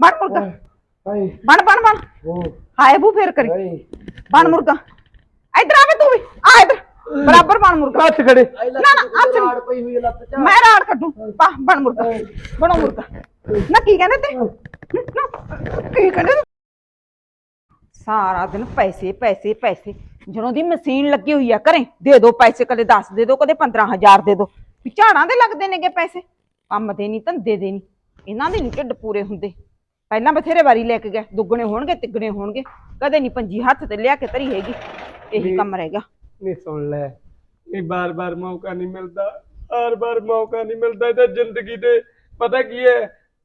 ਬਣ ਮੁਰਗਾ। ਹਾਏ ਬਣ ਬਣ ਬਣ। ਹਾਏ ਬੂ ਫੇਰ ਕਰੀ। ਬਣ ਮੁਰਗਾ। ਇੱਧਰ ਆਵੇ ਤੂੰ ਵੀ। ਆ ਇੱਧਰ। ਬਰਾਬਰ ਬਣ ਮੁਰਗਾ। ਹੱਥ ਖੜੇ। ਨਾ ਨਾ ਹੱਥ। ਰਾੜ ਪਈ ਹੋਈ ਹੈ ਲੱਤ ਚ। ਮੈਂ ਰਾੜ ਕੱਢੂ। ਪਾ ਬਣ ਮੁਰਗਾ। ਬਣੋ ਮੁਰਗਾ। ਨਾ ਕੀ ਕਹਿੰਦੇ ਤੇ? ਨਾ, ਕੀ ਕਹਿੰਦੇ? ਸਾਰਾ ਦਿਨ ਪੈਸੇ ਪੈਸੇ ਪੈਸੇ। ਜਦੋਂ ਦੀ ਮਸ਼ੀਨ ਲੱਗੀ ਹੋਈ ਆ ਘਰੇ ਦੇ ਦੋ ਪੈਸੇ ਕਦੇ 10 ਦੇ ਦੋ ਕਦੇ 15000 ਦੇ ਦੋ। ਝਾੜਾਂ ਦੇ ਲੱਗਦੇ ਨੇਗੇ ਪੈਸੇ। ਕੰਮ ਦੇ ਨਹੀਂ ਧੰਦੇ ਦੇ ਨਹੀਂ ਇਹਨਾਂ ਦੇ ਨਹੀਂ ਢਿੱਡ ਪੂਰੇ ਹੁੰਦੇ। ਪਹਿਲਾਂ ਬਥੇਰੇ ਵਾਰੀ ਲੈ ਕੇ ਗਏ ਦੁੱਗਣੇ ਹੋਣਗੇ ਤਿੱਗਣੇ ਹੋਣਗੇ। ਕਦੇ ਨਹੀਂ ਪੰਜੀ ਹੱਥ ਤੇ ਲਿਆ ਕੇ ਧਰੀ ਹੈਗੀ ਇਹੀ ਕੰਮ ਰਹਿ ਗਿਆ। ਨਹੀਂ ਸੁਣ ਲੈ ਇਹ ਬਾਰ-ਬਾਰ ਮੌਕਾ ਨਹੀਂ ਮਿਲਦਾ ਬਾਰ-ਬਾਰ ਮੌਕਾ ਨਹੀਂ ਮਿਲਦਾ ਇਹ ਤਾਂ ਜ਼ਿੰਦਗੀ ਦੇ। ਪਤਾ ਕੀ ਹੈ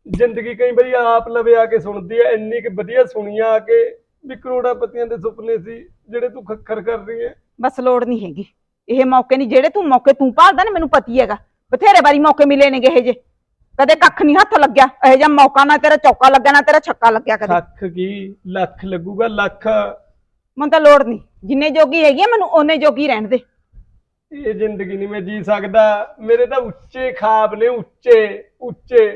ਜ਼ਿੰਦਗੀ ਕਈ ਵਾਰੀ ਆਪ ਲਵੇ ਆ ਕੇ ਸੁਣਦੀ ਹੈ ਇੰਨੀ ਕਿ ਵਧੀਆ ਸੁਣੀਆਂ ਆ ਕੇ ਵੀ ਕਰੋੜਾਪਤੀਆਂ ਦੇ ਸੁਪਨੇ ਸੀ ਜਿਹੜੇ ਤੂੰ ਖੱਖਰ ਕਰ ਰਹੀ ਹੈ। ਬਸ ਲੋੜ ਨਹੀਂ ਹੈਗੀ। ਇਹ ਮੌਕੇ ਨਹੀਂ ਜਿਹੜੇ ਤੂੰ ਮੌਕੇ ਤੂੰ ਭਾਲਦਾ ਨਾ ਮੈਨੂੰ ਪਤੀ ਹੈਗਾ। ਬਥੇਰੇ ਵਾਰੀ ਮੌਕੇ ਮਿਲੇ ਨੇਗੇ ਇਹ ਜੇ ਕਦੇ ਕੱਖ ਨਹੀਂ ਹੱਥ ਲੱਗਿਆ ਇਹ ਜਿਹਾ ਮੌਕਾ ਨਾ ਤੇਰਾ ਚੌਕਾ ਲੱਗਿਆ ਨਾ ਤੇਰਾ ਛੱਕਾ ਲੱਗਿਆ ਕਦੇ। ਲੱਖ ਕੀ ਲੱਖ ਲੱਗੂਗਾ ਲੱਖ। ਮੈਨੂੰ ਤਾਂ ਲੋੜ ਨਹੀਂ ਜਿੰਨੇ ਜੋਗੀ ਹੈਗੀ ਆ ਮੈਨੂੰ ਓਨੇ ਜੋਗੀ ਰਹਿਣ ਦੇ। ਇਹ ਜ਼ਿੰਦਗੀ ਨਹੀਂ ਮੈਂ ਜੀ ਸਕਦਾ। ਮੇਰੇ ਤਾਂ ਉੱਚੇ ਖਾਬ ਨੇ ਉੱਚੇ ਉੱਚੇ।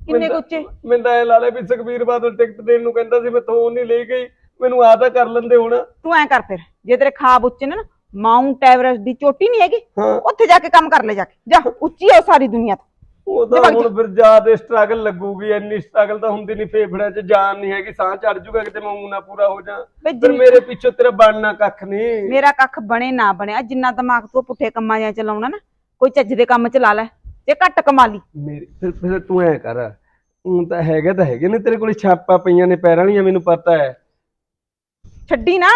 ਕਿੰਨੇ ਕੁ ਉੱਚੇ? ਮੈਂ ਤਾਂ ਇਹ ਲਾ ਵੀ ਸੁਖਬੀਰ ਬਾਦਲ ਟਿਕਟ ਦੇਣ ਨੂੰ ਕਹਿੰਦਾ ਸੀ ਮੈਂ ਤੋਂ ਨਹੀਂ ਲਈ ਗਈ। ਮੈਨੂੰ ਆ ਤਾਂ ਕਰ ਲੈਂਦੇ ਹੁਣ। ਤੂੰ ਐ ਕਰ ਫਿਰ। ਜੇ ਤੇਰੇ ਖਾਬ ਉੱਚੇ ਨੇ ਨਾ ਮਾਊਂਟ ਐਵਰੈਸਟ ਦੀ ਚੋਟੀ ਨਹੀਂ ਹੈਗੀ ਹਾਂ। ਉੱਥੇ ਜਾ ਕੇ ਕੰਮ ਕਰ ਲੈ ਜਾ ਕੇ। ਜਾ ਉੱਚੀ ਹੈ ਸਾਰੀ ਦੁਨੀਆ ਤੋਂ। ਉਹ ਤਾਂ ਹੁਣ ਫਿਰ ਜ਼ਿਆਦਾ ਸਟਰਗਲ ਲੱਗੂਗੀ ਇੰਨੀ ਸਟਰਗਲ ਤਾਂ ਹੁੰਦੀ ਨਹੀਂ ਫੇਫੜਿਆਂ 'ਚ ਜਾਨ ਨਹੀਂ ਹੈਗੀ ਸਾਹ ਚੜ ਜੂਗਾ ਕਿਤੇ ਮੈਂ ਊਂ ਨਾ ਪੂਰਾ ਹੋ ਜਾ ਜਿੰਨ- ਮੇਰੇ ਪਿੱਛੋਂ ਤੇਰਾ ਬਣਨਾ ਕੱਖ ਨਹੀਂ। ਮੇਰਾ ਕੱਖ ਬਣੇ ਨਾ ਬਣਿਆ ਜਿੰਨਾ ਦਿਮਾਗ ਤੂੰ ਪੁੱਠੇ ਕੰਮਾਂ ਜਾਂ ਚਲਾਉਣਾ ਨਾ ਕੋਈ ਚੱਜ ਦੇ ਕੰਮ ਚ ਲਾ ਲੈ ਜੇ ਘੱਟ ਕਮਾ ਲਈ। ਮੇਰੇ ਫਿਰ ਫਿਰ ਤੂੰ ਐ ਕਰ ਊਂ ਤਾਂ ਹੈਗਾ ਤਾਂ ਹੈਗੇ ਨੇ ਤੇਰੇ ਕੋਲ ਛਾਪਾਂ ਪਈਆਂ ਨੇ ਪੈਰਾਂ ਵਾਲੀਆਂ ਮੈਨੂੰ ਪਤਾ ਹੈ। ਛੱਡੀ ਨਾ।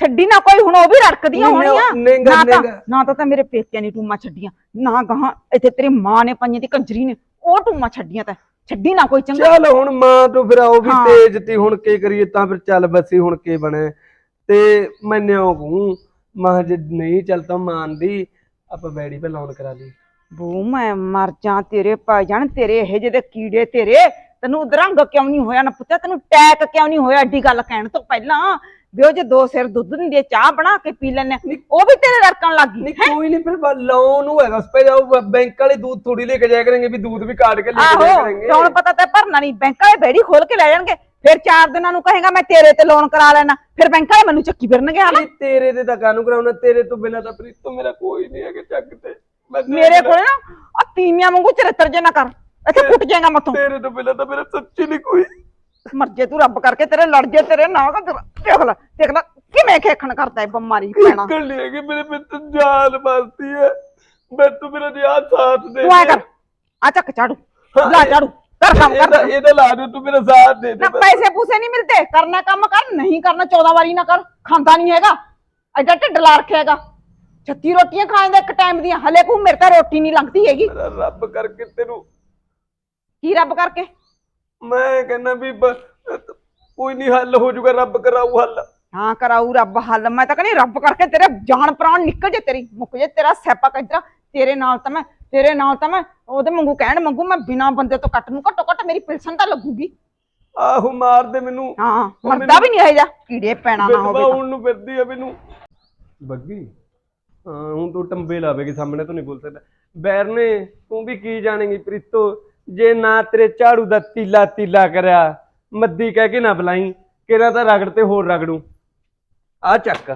ਛੱਡੀ ਨਾ ਕੋਈ ਹੁਣ ਉਹ ਵੀ ਰੜਕਦੀਆਂ ਨਹੀਂ, ਹੋਣੀਆਂ। ਨਿੰਗਾ- ਨਾ ਤਾਂ ਨਿੰਗਾ। ਨਾ ਤਾਂ ਤਾਂ ਮੇਰੇ ਪੇਕਿਆਂ ਨੇ ਟੂਮਾ ਛੱਡੀਆਂ ਨਾ ਗਾਹਾਂ ਇੱਥੇ ਤੇਰੀ ਮਾਂ ਨੇ ਪਾਈਆਂ ਦੀ ਕੰਜਰੀ ਨੇ ਉਹ ਟੂਮਾ ਛੱਡੀਆਂ ਤਾਂ। ਛੱਡੀ ਨਾ ਕੋਈ ਚੰਗਾ। ਚੱਲ ਹੁਣ ਮਾਂ ਤੋਂ ਫਿਰ ਉਹ ਵੀ ਹਾਂ। ਤੇਜ ਤੀ ਹੁਣ ਕੀ ਕਰੀਏ ਤਾਂ ਫਿਰ ਚੱਲ ਬਸੀ ਹੁਣ ਕੀ ਬਣੇ। ਤੇ ਮੈਂ ਨਿਉ ਕਹੂੰ ਮਾਂ ਜੇ ਨਹੀਂ ਚੱਲ ਤਾਂ ਮੰਨਦੀ ਆਪਾਂ ਬੈੜੀ ਪੇ ਲਾਉਣ ਕਰਾ ਲਈ। ਬੂ ਮੈਂ ਮਰ ਜਾ ਤੇਰੇ ਪੈ ਜਾਣ ਤੇਰੇ ਇਹ ਜਿਹੇ ਦੇ ਕੀੜੇ ਤੇਰੇ। ਤੈਨੂੰ ਉਦਰੰਗ ਕਿਉਂ ਨਹੀਂ ਹੋਇਆ ਨਾ ਪੁੱਤਿਆ ਤੈਨੂੰ ਟੈਕ ਕਿਉਂ ਨਹੀਂ ਹੋਇਆ ਐਡੀ ਗੱਲ ਕਹਿਣ ਤੋਂ ਪਹਿਲਾਂ? ਵੀ ਉਹ ਜੇ ਦੋ ਸਿਰ ਦੁੱਧ ਨਹੀਂ ਦੇ ਚਾਹ ਬਣਾ ਕੇ ਪੀ ਲੈਣੇ ਉਹ ਵੀ ਤੇਰੇ ਰੜਕਣ ਲੱਗ ਗਈ ਨਹੀਂ ਕੋਈ ਨਹੀਂ ਫਿਰ ਲੋਨ ਨੂੰ ਹੈਗਾ ਸਪੇ ਜਾਓ ਬੈਂਕ ਵਾਲੇ ਦੂਧ ਥੋੜੀ ਲੈ ਕੇ ਜਾਇਆ ਕਰਨਗੇ ਵੀ ਦੂਧ ਵੀ ਕਾਟ ਕੇ ਲੈ ਕੇ ਜਾਇਆ ਕਰਨਗੇ। ਤੇ ਹੁਣ ਪਤਾ ਤਾਂ ਭਰਨਾ ਨਹੀਂ ਬੈਂਕ ਵਾਲੇ ਬੇੜੀ ਖੋਲ ਕੇ ਲੈ ਜਾਣਗੇ ਫਿਰ ਚਾਰ ਦਿਨਾਂ ਨੂੰ ਕਹੇਗਾ ਮੈਂ ਤੇਰੇ ਤੇ ਲੋਨ ਕਰਾ ਲੈਣਾ ਫਿਰ ਬੈਂਕ ਵਾਲੇ ਮੈਨੂੰ ਚੱਕੀ ਫਿਰਨਗੇ ਹਨਾ? ਤੇਰੇ ਤੇ ਤਾਂ ਕਾਨੂੰ ਕਰਾਉਣਾ ਤੇਰੇ ਤੋਂ ਬਿਨਾਂ ਤਾਂ ਪ੍ਰੀਤ ਤੋਂ ਮੇਰਾ ਕੋਈ ਨਹੀਂ ਹੈਗਾ ਚੱਕ ਤੇ। ਮੇਰੇ ਕੋਲ ਨਾ ਆ ਤੀਮੀਆਂ ਵਾਂਗੂ ਚਰਿੱਤਰ ਜੇ ਨਾ ਕਰ ਇੱਥੇ ਕੁੱਟ ਜਾਏਗਾ ਮੱਥੋਂ। ਤੇਰੇ ਤੋਂ ਬਿਨਾਂ ਤਾਂ ਮੇਰਾ ਸੱਚੀ ਨਹੀਂ ਕੋਈ ਮਰ ਜੇ ਤੂੰ ਰੱਬ ਕਰਕੇ ਤੇਰੇ ਲੜ ਜੇ ਤੇਰੇ ਨਾ ਕਰ ਦੇਖ ਲੈ ਦੇਖ ਲੈ ਕਿਵੇਂ ਖੇਖਣ ਕਰਦਾ ਹੈ ਬਿਮਾਰੀ ਪੈਣਾ ਨਿਕਲ ਨਹੀਂ ਹੈਗੀ ਮੇਰੇ ਵਿੱਚ ਜਾਨ ਬਸਦੀ ਹੈ। ਮੈਂ ਤੂੰ ਮੇਰਾ ਜਿਆ ਸਾਥ ਦੇ ਤੂੰ ਐ ਕਰ ਆ ਚੱਕ ਝਾੜੂ ਲਾ ਝਾੜੂ ਕਰ ਕੰਮ ਇਹਦਾ ਕਰ ਇਹਦਾ ਲਾ ਦੇ ਤੂੰ ਮੇਰਾ ਸਾਥ ਦੇ ਦੇ ਨਾ ਪੈਸੇ ਪੂਸੇ ਨਹੀਂ ਮਿਲਦੇ ਕਰਨਾ ਕੰਮ ਕਰ ਨਹੀਂ ਕਰਨਾ 14 ਵਾਰੀ ਨਾ ਕਰ ਖਾਂਦਾ ਨਹੀਂ ਹੈਗਾ। ਐਡਾ ਢਿੱਡ ਲਾ ਰੱਖਿਆ ਹੈਗਾ। 36 ਰੋਟੀਆਂ ਖਾਂਦਾ ਇੱਕ ਟਾਈਮ ਦੀਆਂ ਹਲੇ ਕੋ ਮੇਰੇ ਤਾਂ ਰੋਟੀ ਨਹੀਂ ਲੰਘਦੀ ਹੈਗੀ। ਮੇਰਾ ਰੱਬ ਕਰਕੇ ਤੈਨੂੰ ਕੀ ਰੱਬ ਕਰਕੇ? ਮੈਂ ਕਹਿੰਦਾ ਵੀ ਬ- ਕੋਈ ਨਹੀਂ ਹੱਲ ਹੋ ਜਾਊਗਾ ਰੱਬ ਕਰਾਊ ਹੱਲ। ਹਾਂ ਕਰਾਊ ਰੱਬ ਹੱਲ। ਮੈਂ ਤਾਂ ਕਹਿੰਦੀ ਰੱਬ ਕਰਕੇ ਤੇਰੇ ਜਾਨ ਪ੍ਰਾਣ ਨਿਕਲ ਜੇ ਤੇਰੀ ਮੁੱਕ ਜੇ ਤੇਰਾ ਸਿਆਪਾ ਕਿੱਧਰ ਤੇਰੇ ਨਾਲ ਤਾਂ ਮੈਂ ਤੇਰੇ ਨਾਲ ਤਾਂ ਮੈਂ ਉਹਦੇ ਵਾਂਗੂ ਕਹਿਣ ਮੰਗੂ ਮੈਂ ਬਿਨਾ ਬੰਦੇ ਤੋਂ ਕੱਟ ਨੂੰ ਘੱਟੋ ਘੱਟ ਮੇਰੀ ਪਿਲਸਨ ਤਾਂ ਲੱਗੂਗੀ। ਆਹੋ ਮਾਰ ਦੇ ਮੈਨੂੰ। ਹਾਂ ਮਰਦਾ ਵੀ ਨਹੀਂ ਹੈ ਜਾ ਕੀੜੇ ਪੈਣਾ ਨਾ ਹੋਵੇ ਤਾਂ। ਹੁਣ ਨੂੰ ਫਿਰਦੀ ਆ ਮੈਨੂੰ। ਬੱਗੀ ਹਾਂ ਹੁਣ ਤੂੰ ਟੰਬੇ ਲਾਵੇਗੀ ਸਾਹਮਣੇ ਤੋਂ ਨਹੀਂ ਬੋਲ ਸਕਦਾ। ਬੈਰ ਨੇ ਤੂੰ ਵੀ ਕੀ ਜਾਣੇਗੀ ਪ੍ਰੀਤੋ? ਜੇ ਨਾ ਤੇਰੇ ਝਾੜੂ ਦਾ ਤੀਲਾ ਤੀਲਾ ਕਰਿਆ ਮੱਦੀ ਕਹਿ ਕੇ ਨਾ ਬੁਲਾਈ ਕਿਹੜਾ ਤਾਂ ਰਗੜ ਤੇ ਹੋਰ ਰਗੜੂ। ਆ ਚੱਕ।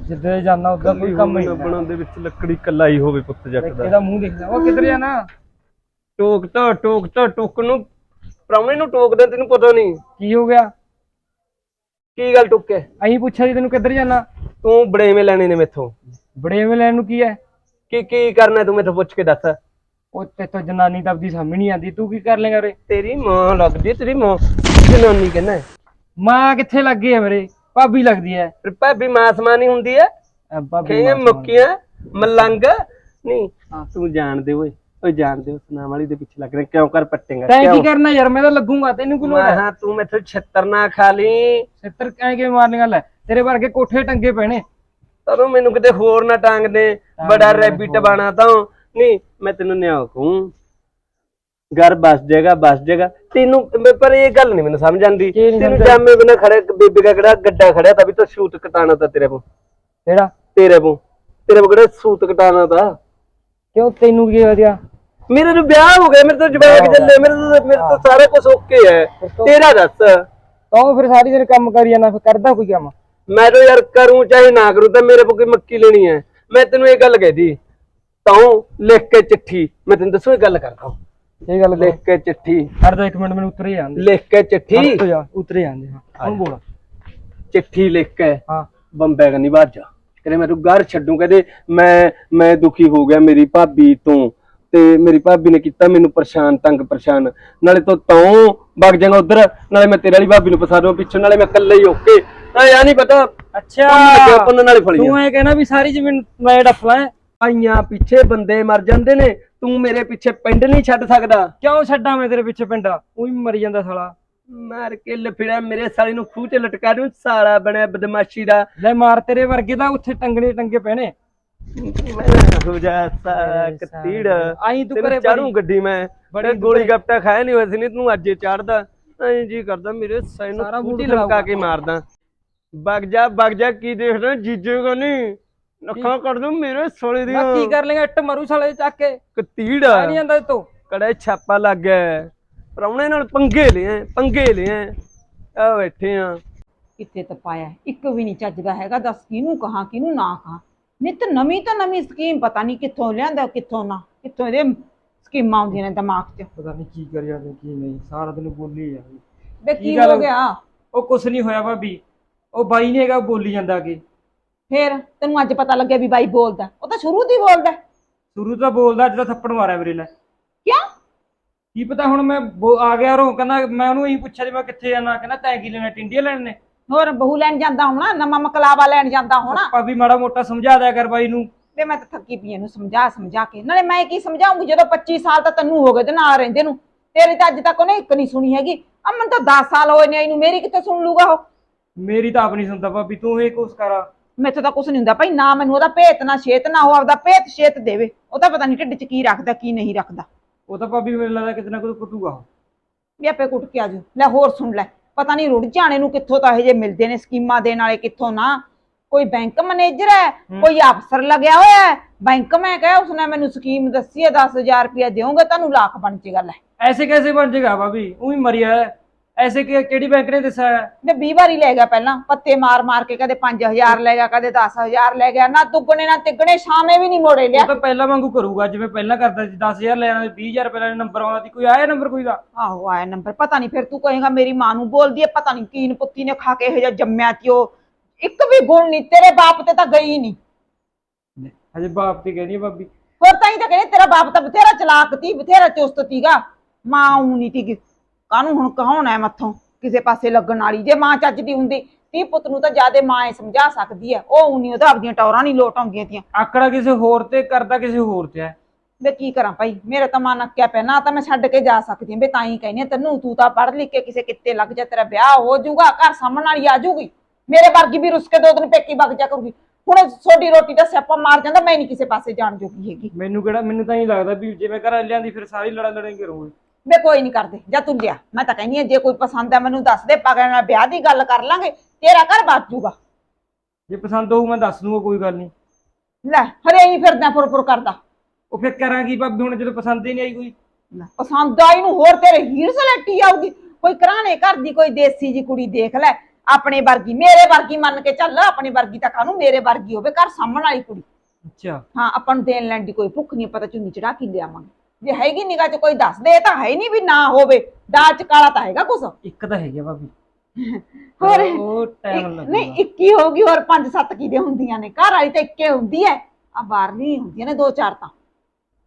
ਜਿੱਦੇ ਜਾਂਦਾ ਉਧਰ ਕੋਈ ਕੰਮ ਨਹੀਂ ਬਣਾਉਣ ਦੇ ਵਿੱਚ ਲੱਕੜੀ ਕੱਲਾ ਹੀ ਹੋਵੇ ਪੁੱਤ ਜੱਟ ਦਾ। ਇਹਦਾ ਮੂੰਹ ਦੇਖਦਾ ਉਹ ਕਿੱਧਰ ਜਾਣਾ? ਟੋਕ ਤਾ ਟੋਕ ਤਾ ਟੋਕ ਨੂੰ। ਪ੍ਰਾਹੁਣੇ ਨੂੰ ਟੋਕਦੇ ਤੈਨੂੰ ਪਤਾ ਨਹੀਂ। ਕੀ ਹੋ ਗਿਆ? ਕੀ ਗੱਲ ਟੁੱਕੇ? ਅਹੀਂ ਪੁੱਛਿਆ ਸੀ ਤੈਨੂੰ ਕਿੱਧਰ ਜਾਣਾ? ਤੂੰ ਬੜੇਵੇਂ ਲੈਣੇ ਨੇ ਮੈਥੋਂ। ਬੜੇਵੇਂ ਲੈਣ ਨੂੰ ਕੀ ਹੈ? ਕੀ ਕੀ ਕਰਨਾ ਤੂੰ ਮੈਥੋਂ ਪੁੱਛ ਕੇ ਦੱਸ। ਉਹ ਤੇ ਤੋਂ ਜਨਾਨੀ ਤਾਂ ਆਪਦੀ ਸਾਹਮਣੇ ਨਹੀਂ ਆਂਦੀ ਤੂੰ ਕੀ ਕਰ ਲੇਗਾ ਰੇ ਤੇਰੀ ਮਾਂ ਲੱਗਦੀ ਹੈ, ਤੇਰੀ ਮਾਂ ਜਨਾਨੀ ਕਹਿੰਦਾ ਮਾਂ ਕਿੱਥੇ ਲੱਗੀ ਹੈ ਮੇਰੇ? ਭਾਬੀ ਲੱਗਦੀ ਹੈ। ਫਿਰ ਭਾਬੀ ਮਾਂ ਸਮਾਨੀ ਹੁੰਦੀ ਹੈ। ਅਹ ਭਾਬੀ ਮਾਂ ਮੁੱਕੀਆਂ ਮਲੰਗ ਨਹੀਂ ਹਾਂ। ਤੂੰ ਜਾਣਦੇ ਓਏ ਓਏ ਜਾਣਦੇ ਹੋ ਸੁਨਾਮ ਵਾਲੀ ਦੇ ਪਿੱਛੇ ਲੱਗ ਰਿਹਾ ਕਿਉਂ ਕਰ ਪੱਟੇਗਾ ਤੈਂ ਕੀ ਕਰਨਾ ਯਾਰ ਮੈਂ ਤਾਂ ਲੱਗੂਗਾ ਤੈਨੂੰ ਕੀ ਲੋੜ ਹੈ? ਹਾਂ ਤੂੰ ਮੈਥੋਂ ਛੱਤਰ ਨਾ ਖਾ ਲਈ। ਸਿੱਤਰ ਐ ਕਿਵੇਂ ਮਾਰਨੀ ਗੱਲ ਹੈ ਤੇਰੇ ਵਰਗੇ ਕੋਠੇ ਟੰਗੇ ਪੈਣੇ। ਤਦੋਂ ਮੈਨੂੰ ਕਿਤੇ ਹੋਰ ਨਾ ਟਾਂਗ ਦੇ ਬੜਾ ਰੈਬਿਟ ਬਣਾ ਤਾਂ ਨਹੀਂ ਮੈਂ ਤੈਨੂੰ ਨਿਆ ਕਹੂੰ ਘਰ ਬਸ ਜਾਏਗਾ ਬਸ ਜਾਏਗਾ ਤੈਨੂੰ ਮੈਂ- ਪਰ ਇਹ ਗੱਲ ਨਹੀਂ ਮੈਨੂੰ ਸਮਝ ਆਂਦੀ ਕੀ ਨੀ ਤੈਨੂੰ ਸਮਝ ਜਾਮੇ ਬਿਨਾ ਖੜੇ ਬੇਬੇ ਦਾ ਕਿਹੜਾ ਗੱਡਾ ਖੜਿਆ ਤਾਂ ਵੀ ਤਾਂ ਸ਼ੂਟ ਕਟਾਣਾ ਤਾਂ ਤੇਰੇ ਕੋ ਤੇਰਾ ਤੇਰੇ ਕੋ ਤੇਰੇ ਕੋ ਕਿਹੜਾ ਸੂਤ ਕਟਾਣਾ ਤਾਂ? ਕਿਉਂ ਤੈਨੂੰ ਕੀ ਵਧੀਆ? ਮੇਰੇ ਨੂੰ ਵਿਆਹ ਹੋ ਗਿਆ ਮੇਰੇ ਤੋਂ ਜਵਾਕ ਚੱਲੇ ਮੇਰੇ ਤੋਂ ਮੇਰੇ ਤੋਂ ਸਾਰਾ ਕੁਝ ਓਕੇ ਹੈ। ਤੇਰਾ ਦੱਸ। ਤੂੰ ਫਿਰ ਸਾਰੀ ਦਿਨ ਕੰਮ ਕਰੀ ਜਾਂਦਾ ਫਿਰ ਕਰਦਾ ਕੋਈ ਕੰਮ? ਮੈਂ ਤਾਂ ਯਾਰ ਕਰੂੰ ਚਾਹੇ ਨਾ ਕਰੂੰ ਤਾਂ ਮੇਰੇ ਕੋਲ ਕੋਈ ਮੱਕੀ ਲੈਣੀ ਹੈ। ਮੈਂ ਤੈਨੂੰ ਇਹ ਗੱਲ ਕਹਿਦੀ ਤੂੰ ਲਿਖ ਕੇ ਚਿੱਠੀ ਮੈਂ ਤੈਨੂੰ ਦੱਸੋ ਇਹ ਗੱਲ ਕਰਦਾ ਇਹ ਗੱਲ ਲਿਖ ਕੇ ਚਿੱਠੀ। ਹਰ ਦੋ ਇੱਕ ਮਿੰਟ ਮੈਨੂੰ ਉਤਰੇ ਜਾਂਦੇ। ਲਿਖ ਕੇ ਚਿੱਠੀ। ਹਟ ਜਾ ਉਤਰੇ ਜਾਂਦੇ ਹਾਂ। ਹੁਣ ਬੋਲ। ਚਿੱਠੀ ਲਿਖ ਕੇ ਹਾਂ। ਬੰਬੇ ਕਨੀ ਬਾਜਾ ਕਹਿੰਦੇ ਮੈਂ ਤੂੰ ਘਰ ਛੱਡੂ ਕਹਿੰਦੇ ਮੈਂ ਮੈਂ ਦੁਖੀ ਹੋ ਗਿਆ ਮੇਰੀ ਭਾਬੀ ਤੋਂ। ਤੇ ਮੇਰੀ ਭਾਬੀ ਨੇ ਕੀਤਾ ਮੈਨੂੰ ਪਰੇਸ਼ਾਨ ਤੰਗ ਪਰੇਸ਼ਾਨ। ਨਾਲੇ ਤੋਂ ਤੂੰ ਵਗ ਜਾਗਾ ਉਧਰ ਨਾਲੇ ਮੈਂ ਤੇਰੇ ਵਾਲੀ ਭਾਬੀ ਨੂੰ ਫਸਾ ਦਵਾਂ ਪਿੱਛੋਂ ਨਾਲੇ ਮੈਂ ਇਕੱਲਾ ਹੀ ਓਕੇ। ਆ ਯਾ ਨਹੀਂ ਪਤਾ। ਅੱਛਾ। ਪੁੰਨ ਲੱਗਿਆ, ਪੁੰਨ ਨਾਲੇ ਤੂੰ ਇਹ ਕਹਿਣਾ ਵੀ ਸਾਰੀ ਜ਼ਮੀਨ ਮੈਂ ਡੱਫਲਾਂ ਆਈਆਂ ਪਿੱਛੇ ਬੰਦੇ ਮਰ ਜਾਂਦੇ ਨੇ ਤੂੰ ਮੇਰੇ ਪਿੱਛੇ ਪਿੰਡ ਨਹੀਂ ਛੱਡ ਸਕਦਾ। ਕਿਉਂ ਛੱਡਾਂ ਮੈਂ ਤੇਰੇ ਪਿੱਛੇ ਪਿੰਡਾ? ਉਹੀ ਮਰੀ ਜਾਂਦਾ ਸਾਲਾ। ਮਾਰ ਕੇ ਲਫੜਿਆ ਮੇਰੇ ਸਾਲੀ ਨੂੰ ਖੂਹ 'ਚ ਲਟਕਾ ਦੂੰ ਸਾਲਾ ਬਣਿਆ ਬਦਮਾਸ਼ੀ ਦਾ। ਲੈ ਮਾਰ ਤੇਰੇ ਵਰਗੇ ਦਾ ਉੱਥੇ ਟੰਗਣੇ ਟੰਗੇ ਪੈਣੇ ਮੈਂ ਹੋ ਜਾ ਸਾਲਾ ਕਤੀੜ। ਆਈ ਤੂੰ ਚਾੜੂ ਗੱਡੀ ਮੈਂ। ਬੜੀ ਬੜੀ ਗੋਲੀ ਗੱਪਟਾ ਖਾਇਆ ਨਹੀਂ ਹੋਇਆ ਸੀ ਨਹੀਂ ਤੂੰ ਅੱਜ ਚੜਦਾ। ਐਂ ਜੀ ਕਰਦਾ ਮੇਰੇ ਸਾਈ ਨੂੰ ਖਰਾਬ ਕੇ ਮਾਰਦਾ। ਵਗ ਜਾ ਵਗ ਜਾ ਕੀ ਦੇਖਦਾ ਜੀਜੇਗਾ ਨਹੀਂ ਅੱਖਾਂ ਕੱਢ ਦੂੰ ਮੇਰੇ ਸੋਲੇ ਮੈਂ ਕੀ ਕਰ ਲੇਗਾ ਇੱਟ ਮਰੂ ਸਾਲੇ ਚੱਕ ਕੇ। ਕਤੀੜ ਆ। ਨਹੀਂ ਜਾਂਦਾ ਤੂੰ ਕੜੇ ਛਾਪਾ ਲੱਗ ਗਿਆ। ਪਰੌਣੇ ਨਾਲ ਪੰਗੇ ਲਿਆ ਪੰਗੇ ਲਿਆ ਆ। ਬੈਠੇ ਆ। ਕਿੱਥੇ ਤਪਾਇਆ? ਇੱਕ ਵੀ ਨਹੀਂ ਚੱਜਦਾ ਹੈਗਾ ਦੱਸ ਕਿਹਨੂੰ ਕਹਾਂ ਕਿਹਨੂੰ ਨਾ ਕਹਾਂ। ਨਿਤ ਨਵੀਂ ਤਾਂ ਨਵੀਂ ਸਕੀਮ ਪਤਾ ਨਹੀਂ ਕਿੱਥੋਂ ਲਿਆਂਦਾ ਕਿੱਥੋਂ ਨਾ। ਕਿੱਥੋਂ ਇਹਦੇ ਸਕੀਮਾਂ ਆਉਂਦੀਆਂ ਨੇ ਦਿਮਾਗ 'ਚ। ਪਤਾ ਨਹੀਂ ਕੀ ਕਰ ਜਾਂਦੇ ਕੀ ਨਹੀਂ ਸਾਰਾ ਦਿਨ ਬੋਲੀ ਜਾਂਦੀ। ਵੇ ਕੀ ਕੀ ਹੋ ਗਿਆ? ਉਹ ਕੁਛ ਨਹੀਂ ਹੋਇਆ ਭਾਬੀ। ਉਹ ਬਾਈ ਨੇ ਹੈਗਾ ਬੋਲੀ ਜਾਂਦਾ ਅੱਗੇ। ਫੇਰ ਤੈਨੂੰ ਅੱਜ ਪਤਾ ਲੱਗਿਆ ਵੀ ਬਾਈ ਬੋਲਦਾ। ਉਹ ਤਾਂ ਸ਼ੁਰੂ ਤੋਂ ਹੀ ਬੋਲਦਾ। ਸ਼ੁਰੂ ਤੋਂ ਬੋਲਦਾ ਤਾਂ ਥੱਪੜ ਮਾਰਿਆ ਮੇਰੇ ਲੈ ਕਿਉਂ? ਕੀ ਪਤਾ ਹੁਣ ਮੈਂ ਬੋ- ਆ ਗਿਆ ਰੋ ਕਹਿੰਦਾ ਮੈਂ ਉਹਨੂੰ ਇਹੀ ਪੁੱਛਿਆ ਜੀ ਮੈਂ ਕਿੱਥੇ ਜਾਣਾ ਕਹਿੰਦਾ ਤੈਂ ਕੀ ਲੈਣਾ ਟਿੰਡੀਆਂ ਲੈਣ ਨੇ? ਹੋਰ ਬਹੂ ਲੈਣ ਜਾਂਦਾ ਹੋਣਾ ਨਵਾਂ ਮਕਲਾਵਾ ਲੈਣ ਜਾਂਦਾ ਹੋਣਾ। ਭਾਬੀ ਮਾੜਾ ਮੋਟਾ ਸਮਝਾ ਦਿਆ ਕਰ ਬਾਈ ਨੂੰ। ਵੇ ਮੈਂ ਤਾਂ ਥੱਕੀ ਪਈ ਇਹਨੂੰ ਸਮਝਾ ਸਮਝਾ ਕੇ। ਨਾਲੇ ਮੈਂ ਕੀ ਸਮਝਾਉਂਗੀ ਜਦੋਂ 25 ਸਾਲ ਤਾਂ ਤੈਨੂੰ ਹੋ ਗਏ ਤੇ ਨਾਲ ਰਹਿੰਦੇ ਨੂੰ। ਤੇਰੀ ਤਾਂ ਅੱਜ ਤੱਕ ਉਹਨੇ ਇੱਕ ਨਹੀਂ ਸੁਣੀ ਹੈਗੀ। ਅਮਨ ਤਾਂ 10 ਸਾਲ ਹੋਏ ਨੇ ਇਹਨੂੰ ਮੇਰੀ ਕਿੱਥੇ ਸੁਣ ਲੂਗਾ ਉਹ? ਮੇਰੀ ਤਾਂ ਆਪ ਨਹੀਂ ਸੁਣਦਾ ਭਾਬੀ ਤੂੰ ਇਹ ਕੁਛ ਕਰ। ਮੈਥੋਂ ਤਾਂ ਕੁਝ ਨਹੀਂ ਹੁੰਦਾ ਭਾਈ ਨਾ ਮੈਨੂੰ ਉਹਦਾ ਭੇਤ ਨਾ ਛੇਤ ਨਾ ਉਹ ਆਪਦਾ ਭੇਤ ਛੇਤ ਦੇਵੇ। ਉਹ ਤਾਂ ਪਤਾ ਨਹੀਂ ਢਿੱਡ 'ਚ ਕੀ ਰੱਖਦਾ ਕੀ ਨਹੀਂ ਰੱਖਦਾ। ਉਹ ਤਾਂ ਭਾਬੀ ਮੈਨੂੰ ਲੱਗਦਾ ਕਿਤੇ ਨਾ ਕਿਤੇ ਵੀ ਆਪੇ ਕੁੱਟ ਕੇ ਆਜੋ ਲੈ ਹੋਰ ਸੁਣ ਲੈ ਪਤਾ ਨਹੀਂ ਰੁੜ ਜਾਣੇ ਨੂੰ ਕਿੱਥੋਂ ਤਾਂ ਇਹ ਜੇ ਮਿਲਦੇ ਨੇ ਸਕੀਮਾਂ ਦੇਣ ਵਾਲੇ ਕਿੱਥੋਂ ਨਾ। ਕੋਈ ਬੈਂਕ ਮੈਨੇਜਰ ਹੈ ਕੋਈ ਅਫਸਰ ਲੱਗਿਆ ਹੋਇਆ ਹੈ। ਬੈਂਕ ਮੈਂ ਕਹੇ ਉਸਨੇ ਮੈਨੂੰ ਸਕੀਮ ਦੱਸੀ ਹੈ 10000 ਰੁਪਇਆ ਦੇਵਾਂਗਾ ਤੁਹਾਨੂੰ ਲੱਖ ਬਣ ਜੇਗਾ ਲੈ। ਐਸੇ ਕੈਸੇ ਬਣ ਜਾਏਗਾ ਭਾਬੀ? ਉਹੀ ਮਰਿਆ ਹੈ। ਐਸੇ ਕਿ ਕਿਹੜੀ ਬੈਂਕ ਨੇ ਦੱਸਿਆ ਹੈ? ਤੇ 20 ਵਾਰੀ ਲੈ ਗਿਆ ਪਹਿਲਾਂ ਪੱਤੇ ਮਾਰ ਮਾਰ ਕੇ ਕਦੇ 5000 ਲੈ ਗਿਆ ਕਦੇ 10000 ਲੈ ਗਿਆ ਨਾ ਦੁੱਗਣੇ ਨਾ ਤਿੱਗਣੇ ਸ਼ਾਮੇ ਵੀ ਨਹੀਂ ਮੋੜੇ ਲਿਆ। ਉਹ ਤਾਂ ਪਹਿਲਾਂ ਵਾਂਗੂ ਕਰੂਗਾ ਜਿਵੇਂ ਪਹਿਲਾਂ ਕਰਦਾ ਸੀ 10000 ਲੈਣਾ 20000 ਪਹਿਲਾਂ ਨੰਬਰ ਆਉਂਦਾ ਸੀ ਕੋਈ ਆਇਆ ਨੰਬਰ ਕੋਈ ਦਾ? ਆਹੋ ਆਇਆ ਨੰਬਰ ਪਤਾ ਨਹੀਂ ਫਿਰ ਤੂੰ ਕਹੇਗਾ ਮੇਰੀ ਮਾਂ ਨੂੰ ਬੋਲਦੀ ਹੈ ਪਤਾ ਨਹੀਂ ਕੀਨ ਪੁੱਤੀ ਨੇ ਖਾ ਕੇ ਇਹ ਜੰਮਿਆ ਤੀ ਉਹ ਇੱਕ ਵੀ ਗੁਣ ਨਹੀਂ ਤੇਰੇ ਬਾਪ ਤੇ ਤਾਂ ਗਈ ਨਹੀਂ। ਹਜੇ ਬਾਪ ਤੇ ਕਹਿਣੀ ਬਾਬੀ ਹੋਰ ਤਾਂ ਹੀ ਤਾਂ ਕਹਿੰਦੇ ਤੇਰਾ ਬਾਪ ਤਾਂ ਬਥੇਰਾ ਚਲਾਕ ਤੀ ਬਥੇਰਾ ਚੁਸਤ ਸੀਗਾ ਮਾਂ ਉਹ ਨਹੀਂ ਸੀਗੀ ਕਾਹਨੂੰ ਹੁਣ ਕਹਾਉਣਾ ਹੈ ਮੱਥੋਂ? ਕਿਸੇ ਪਾਸੇ ਲੱਗਣ ਵਾਲੀ। ਜੇ ਮਾਂ ਚੱਜਦੀ ਹੁੰਦੀ ਤੀ ਪੁੱਤ ਨੂੰ ਤਾਂ ਜਿਆਦੇ ਮਾਂ ਇਹ ਸਮਝਾ ਸਕਦੀ ਹੈ। ਉਹ ਉਨੀ ਉਹਦਾ ਆਪਦੀਆਂ ਟੌਰਾਂ ਨਹੀਂ ਲੋਟ ਆਉਂਦੀਆਂ ਤੀਆਂ। ਆਕੜਾ ਕਿਸੇ ਹੋਰ ਤੇ ਕਰਦਾ ਕਿਸੇ ਹੋਰ ਤੇ ਹੈ। ਵੇ ਕੀ ਕਰਾਂ ਭਾਈ? ਮੇਰੇ ਤਾਂ ਮਨ ਅੱਕਿਆ ਪਿਆ। ਨਾ ਤਾਂ ਮੈਂ ਛੱਡ ਕੇ ਜਾ ਸਕਦੀ ਹਾਂ। ਵੇ ਤਾਂ ਹੀ ਕਹਿੰਦੀ ਹਾਂ ਤੈਨੂੰ ਤੂੰ ਤਾਂ ਪੜ੍ਹ ਲਿਖ ਕੇ ਕਿਸੇ ਕਿੱਤੇ ਲੱਗ ਜਾ ਤੇਰਾ ਵਿਆਹ ਹੋ ਜਾਊਗਾ ਘਰ ਸਾਹਮਣ ਵਾਲੀ ਆ ਜਾਊਗੀ। ਮੇਰੇ ਵਰਗੀ ਵੀ ਰੁੱਸ ਕੇ ਦੋ ਦਿਨ ਪੇਕੀ ਵਗ ਜਾ ਕਰੂਗੀ। ਹੁਣ ਛੋਟੀ ਰੋਟੀ ਦਾ ਸਿਆਪਾ ਮਾਰ ਜਾਂਦਾ ਮੈਂ ਨਹੀਂ ਕਿਸੇ ਪਾਸੇ ਜਾਣ ਜੋਗੀ ਹੈਗੀ। ਮੈਨੂੰ ਕਿਹੜਾ ਮੈਨੂੰ ਤਾਂ ਨਹੀਂ ਲੱਗਦਾ ਵੀ ਜੇ ਮੈਂ ਘਰ ਲਿਆਂਦੀ ਫਿਰ ਸਾਰੀ ਲੜਾ ਲੜਾਈ ਕਰੂੰਗੀ। ਵੇ ਕੋਈ ਨਹੀਂ ਕਰਦੇ ਜਾਂ ਤੂੰ ਲਿਆ। ਮੈਂ ਤਾਂ ਕਹਿੰਦੀ ਹਾਂ ਜੇ ਕੋਈ ਪਸੰਦ ਹੈ ਮੈਨੂੰ ਦੱਸ ਦੇ ਪਗੜ ਨਾਲ ਵਿਆਹ ਦੀ ਗੱਲ ਕਰ ਲਾਂਗੇ ਤੇਰਾ ਘਰ ਬਚ ਜਾਊਗਾ ਜੇ ਪਸੰਦ ਹੋਊ ਮੈਂ ਦੱਸ ਦੂੰਗਾ ਕੋਈ ਗੱਲ ਨਹੀਂ ਲੈ ਹਰੇ ਹੀ ਫਿਰਦਾ ਫੁਰ ਫੁਰ ਕਰਦਾ। ਉਹ ਫਿਰ ਕਰਾਂਗੀ ਭਾਬੀ ਹੁਣ ਜਦੋਂ ਪਸੰਦ ਹੀ ਨਹੀਂ ਆਈ ਕੋਈ? ਲੈ, ਪਸੰਦ ਆਈ ਨੂੰ ਹੋਰ ਤੇਰੇ ਹੀਰ ਸਲੱਟੀ ਆਊਗੀ। ਕੋਈ ਘਰਾਣੇ ਘਰ ਦੀ ਕੋਈ ਦੇਸੀ ਜੀ ਕੁੜੀ ਦੇਖ ਲੈ ਆਪਣੇ ਵਰਗੀ ਮੇਰੇ ਵਰਗੀ ਮੰਨ ਕੇ ਚੱਲ ਆਪਣੇ ਵਰਗੀ ਤਾਂ ਕਾਹਨੂੰ ਮੇਰੇ ਵਰਗੀ ਹੋਵੇ ਘਰ ਸਾਹਮਣ ਵਾਲੀ ਕੁੜੀ। ਅੱਛਾ। ਹਾਂ ਆਪਾਂ ਨੂੰ ਦੇਣ ਲੈਣ ਦੀ ਕੋਈ ਭੁੱਖ ਨਹੀਂ ਪਤਾ ਚੁੰਨੀ ਚੜਾ ਕੇ ਲਿਆਵਾਂਗੇ। ਜੇ ਹੈਗੀ ਨਿਗਾਹ 'ਚ ਕੋਈ ਦੱਸ ਦੇ ਇਹ ਤਾਂ ਹੈ ਨਹੀਂ ਵੀ ਨਾ ਹੋਵੇ। 'ਚ ਕਾਲਾ ਤਾਂ ਹੈਗਾ ਕੁਛ। ਇੱਕ ਤਾਂ ਹੈਗੀ ਆ ਭਾਬੀ। ਹੋਰ ਉਹ ਟਾਈਮ ਇੱਕ- ਲੱਗੂਗਾ ਨਹੀਂ 21 ਹੋਗੀ ਹੋਰ 5-7 ਕਿਦੇ ਹੁੰਦੀਆਂ ਨੇ। ਘਰ ਵਾਲੀ ਤਾਂ ਇੱਕੇ ਹੁੰਦੀ ਹੈ ਆ ਬਾਹਰਲੀ ਹੁੰਦੀਆਂ ਨੇ ਦੋ ਚਾਰ ਤਾਂ।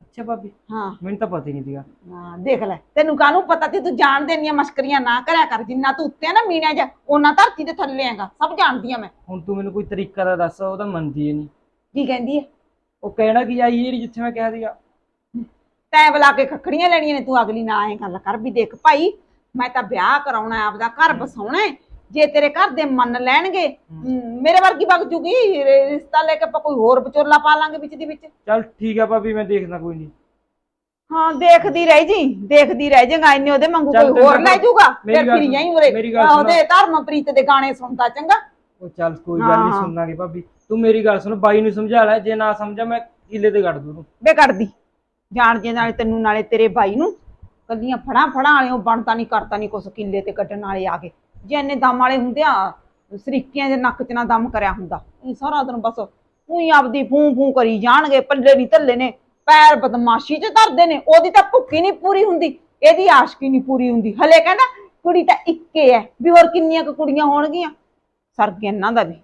ਅੱਛਾ ਭਾਬੀ। ਹਾਂ। ਮੈਨੂੰ ਤਾਂ ਪਤਾ ਹੀ ਨਹੀਂ ਸੀਗਾ। ਹਾਂ ਦੇਖ ਲੈ ਤੈਨੂੰ ਕਾਹਨੂੰ ਪਤਾ ਤੀ ਤੂੰ ਜਾਣ ਦੇਣੀਆਂ ਮਸ਼ਕਰੀਆਂ ਨਾ ਕਰਿਆ ਕਰ। ਜਿੰਨਾ ਤੂੰ ਉੱਤੇ ਆ ਨਾ ਮੀਨਿਆ ਜਾ ਉਹਨਾਂ ਧਰਤੀ ਦੇ ਥੱਲੇ ਹੈਗਾ। ਸਭ ਜਾਣਦੀ ਆ ਮੈਂ। ਹੁਣ ਤੂੰ ਮੈਨੂੰ ਕੋਈ ਤਰੀਕਾ ਦਾ ਦੱਸ ਉਹ ਤਾਂ ਮੰਨਦੀ ਹੀ ਨਹੀਂ। ਕੀ ਕਹਿੰਦੀ ਹੈ ਉਹ ਕਹਿਣਾ ਕਿ ਆਈ ਇਹ ਨੀ ਜਿੱਥੇ ਮੈਂ ਕਹਿ ਦੀਗਾ ਤੈਂ ਬੁਲਾ ਕੇ ਖੱਖੜੀਆਂ ਲੈਣੀਆਂ ਨੇ ਤੂੰ ਅਗਲੀ ਨਾਲ ਐ ਗੱਲ ਕਰ ਵੀ ਦੇਖ ਭਾਈ ਮੈਂ ਤਾਂ ਵਿਆਹ ਕਰਾਉਣਾ ਆਪਦਾ ਘਰ ਬਸਾਉਣਾ ਹੈ। ਜੇ ਤੇਰੇ ਘਰ ਦੇ ਮੰਨ ਲੈਣਗੇ ਹਮ, ਮੇਰੇ ਵਰਗੀ ਵਗ ਜੂਗੀ ਰ- ਰਿਸ਼ਤਾ ਲੈ ਕੇ ਆਪਾਂ ਕੋਈ ਹੋਰ ਵਿਚੋਲਾ ਪਾ ਲਾਂਗੇ ਵਿੱਚ ਦੀ ਵਿੱਚ ਚੱਲ ਠੀਕ ਆ ਭਾਬੀ ਮੈਂ ਦੇਖਦਾ ਕੋਈ ਨਹੀਂ ਹਾਂ ਦੇਖਦੀ ਰਹਿ ਜੀ ਦੇਖਦੀ ਰਹਿ ਜਾਏਗਾ ਇੰਨੇ ਉਹਦੇ ਮੰਗੂ ਚੱਲ ਕੋਈ ਹੋਰ ਲੈ ਜਾਊਗਾ ਮੇਰੀ ਫਿਰ ਗੱਲ ਫਿਰ ਸੁਣ, ਜਾਈ ਉਰੇ ਮੇਰੀ ਗੱਲ ਆਹ, ਸੁਣ। ਉਹਦੇ ਧਰਮਪ੍ਰੀਤ ਦੇ ਗਾਣੇ ਸੁਣਦਾ ਚੰਗਾ ਉਹ ਚੱਲ ਕੋਈ ਗੱਲ ਨਹੀਂ ਹਾਂ। ਸੁਣਾਂਗੇ ਭਾਬੀ ਤੂੰ ਮੇਰੀ ਗੱਲ ਸੁਣ ਬਾਈ ਨੂੰ ਸਮਝਾ ਲੈ ਜੇ ਨਾ ਸਮਝਾ ਮੈਂ ਕਿਲੇ ਤੇ ਕੱਢ ਦੂੰ ਉਹਨੂੰ। ਬੇ ਕੱਢਦੀ ਜਾਣ ਜੇ ਨਾਲੇ ਤੈਨੂੰ ਨਾਲੇ ਤੇਰੇ ਭਾਈ ਨੂੰ ਕੱਲੀਆਂ ਫੜਾਂ ਫੜਾਂ ਵਾਲਿਓ ਬਣਦਾ ਨਹੀਂ ਕਰਤਾ ਨਹੀਂ ਕੁਛ, ਕਿੱਲੇ ਤੇ ਕੱਢਣ ਵਾਲੇ ਆ ਗਏ ਜੇ ਇੰਨੇ ਦਮ ਵਾਲੇ ਹੁੰਦੇ ਆ, ਸਰੀਕਿਆਂ ਦੇ ਨੱਕ 'ਚ ਨਾ ਦਮ ਕਰਿਆ ਹੁੰਦਾ। ਇਹ ਸਾਰਾ ਦਿਨ ਬਸ ਉਹੀ ਆਪਦੀ ਫੂੰ ਫੂੰ ਕਰੀ ਜਾਣਗੇ, ਪੱਲੇ ਨਹੀਂ ਧੱਲੇ ਨੇ, ਪੈਰ ਬਦਮਾਸ਼ੀ 'ਚ ਧਰਦੇ ਨੇ, ਉਹਦੀ ਤਾਂ ਭੁੱਖੀ ਨਹੀਂ ਪੂਰੀ ਹੁੰਦੀ, ਇਹਦੀ ਆਸ਼ਕੀ ਨਹੀਂ ਪੂਰੀ ਹੁੰਦੀ। ਹਲੇ ਕਹਿੰਦਾ, ਕੁੜੀ ਤਾਂ ਇੱਕੇ ਐ, ਵੀ ਹੋਰ ਕਿੰਨੀਆਂ ਕੁ ਕੁੜੀਆਂ ਹੋਣਗੀਆਂ? ਸਰ ਗਿਆ ਇਹਨਾਂ ਦਾ ਵੀ।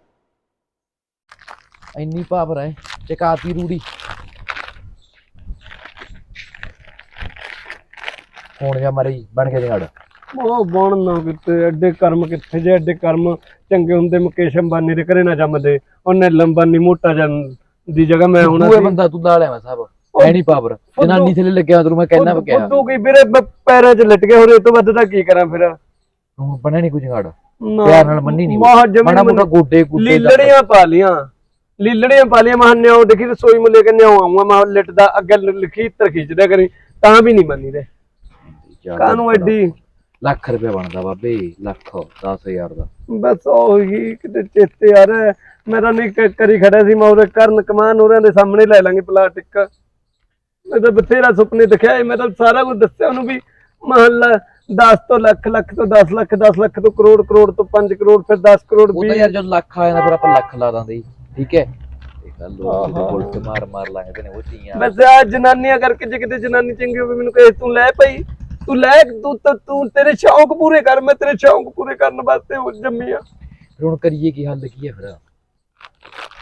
ਇੰਨੀ ਪਾਵਰ ਹੈ ਚਕਾਤੀ ਰੂੜੀ। ਹੁਣ ਜਾ ਮਰੀ ਬਣ ਕੇ ਜਗੜ। ਉਹ ਬਣ ਨਾ ਕਿਤੇ ਐਡੇ ਕਰਮ ਕਿੱਥੇ ਜੇ ਐਡੇ ਕਰਮ ਚੰਗੇ ਹੁੰਦੇ ਮੁਕੇਸ਼ ਅੰਬਾਨੀ ਦੇ ਘਰੇ ਨਾ ਜੰਮਦੇ। ਉਹਨੇ ਲੰਬਾਨੀ ਮੋਟਾ ਜਨ ਦੀ ਜਗ੍ਹਾ ਮੈਂ ਹੋਣਾ ਤੂੰ ਸੀ ਬੰਦਾ ਤੂੰ ਲਾ ਲਿਆ ਸਾਹਿਬ ਐ ਨਹੀਂ ਪਾਵਰ। ਜਨਾਨੀ ਥੱਲੇ ਲੱਗਿਆ ਤੈਨੂੰ ਮੈਂ ਕਹਿਣਾ ਪਿਆ ਫੁੱਦੂ ਕੀ ਵੀਰੇ ਪੈਰਾਂ 'ਚ ਲਟ ਗਏ ਹੋਰ ਇਹ ਤੋਂ ਵੱਧ ਤਾਂ ਕੀ ਕਰਾਂ ਫਿਰ? ਤੂੰ ਬਣਿਆ ਨਹੀਂ ਕੁਝ ਜਗੜ। ਨਾ, ਪਿਆਰ ਨਾਲ ਮੰਨੀ ਨਹੀਂ ਮਾਹ ਜਮੀਨ ਮਾੜਾ ਮੋਟਾ। ਗੋਡੇ ਗੁੱਡੇ ਲੀਲੜੀਆਂ ਪਾ ਲੀਆਂ। ਲੀਲੜੀਆਂ ਪਾ ਲੀਆਂ ਮਾਂ ਨਿਆਉ ਦੇਖੀ ਰਸੋਈ ਮੁੱਲੇ ਕੇ ਨਿਆਉ ਆਉਂਗਾ ਮਾਂ ਲਿਟਦਾ ਅੱਗੇ ਲਿਖੀ ਤਰ ਖਿੱਚਦਾ ਕਰੀ। ਤਾਂ ਵੀ ਨਹੀਂ ਮੰਨੀ ਦੇ ਕਾਹਨੂੰ ਐਡੀ? ਲੱਖ ਰੁਪਏ ਬਣਦਾ ਬਾਬੇ ਲੱਖ 10000 ਦਾ। ਬਸ ਉਹੀ ਕਿਤੇ ਚੇਤੇ ਆ ਰਿਹਾ ਮੈਂ ਤਾਂ ਨਹੀਂ ਕਰੀ ਖੜਾ ਸੀ ਮੈਂ ਉਹਦੇ ਕਰਨ ਕਮਾਨ ਉਹਨਾਂ ਦੇ ਸਾਹਮਣੇ ਲੈ ਲਾਂਗੇ ਪਲਾਸਟਿਕ ਮੈਂ ਤਾਂ ਬਥੇਰਾ ਸੁਪਨੇ ਦਿਖਿਆ ਸੀ, ਮੈਂ ਤਾਂ ਸਾਰਾ ਕੁਝ ਦੱਸਿਆ ਉਹਨੂੰ ਵੀ ਮਹੱਲਾ 10 ਤੋਂ ਲੱਖ ਲੱਖ ਤੋਂ 10 ਲੱਖ 10 ਲੱਖ ਤੋਂ ਕਰੋੜ ਕਰੋੜ ਤੋਂ 5 ਕਰੋੜ ਫਿਰ 10 ਕਰੋੜ ਉਹ ਤਾਂ 20 ਯਾਰ ਜਦੋਂ ਲੱਖ ਆ ਜਾਂਦਾ ਫਿਰ ਆਪਾਂ ਲੱਖ ਲਾ ਦਾਂਦੇ ਠੀਕ ਹੈ? ਲੋਕ ਮਾਰ ਮਾਰ ਲਾਂਗੇ ਨੇ ਉਹ ਧੀਆਂ। ਬਸ ਆ ਜਨਾਨੀਆਂ ਕਰਕੇ ਜੇ ਕਿਤੇ ਜਨਾਨੀ ਚੰਗੀ ਹੋਵੇ ਮੈਨੂੰ ਕਹੇ ਤੂੰ ਲੈ ਪਈ ਤੂੰ ਲੈ ਤੂੰ ਤਾਂ ਤੇਰੇ ਸ਼ੌਂਕ ਪੂਰੇ ਕਰ ਮੈਂ ਤੇਰੇ ਸ਼ੌਂਕ ਪੂਰੇ ਕਰਨ ਵਾਸਤੇ ਉਹ ਜੰਮੀ ਆ ਫਿਰ ਹੁਣ ਕਰੀਏ ਕੀ ਹੱਲ ਕੀ ਹੈ ਫਿਰ?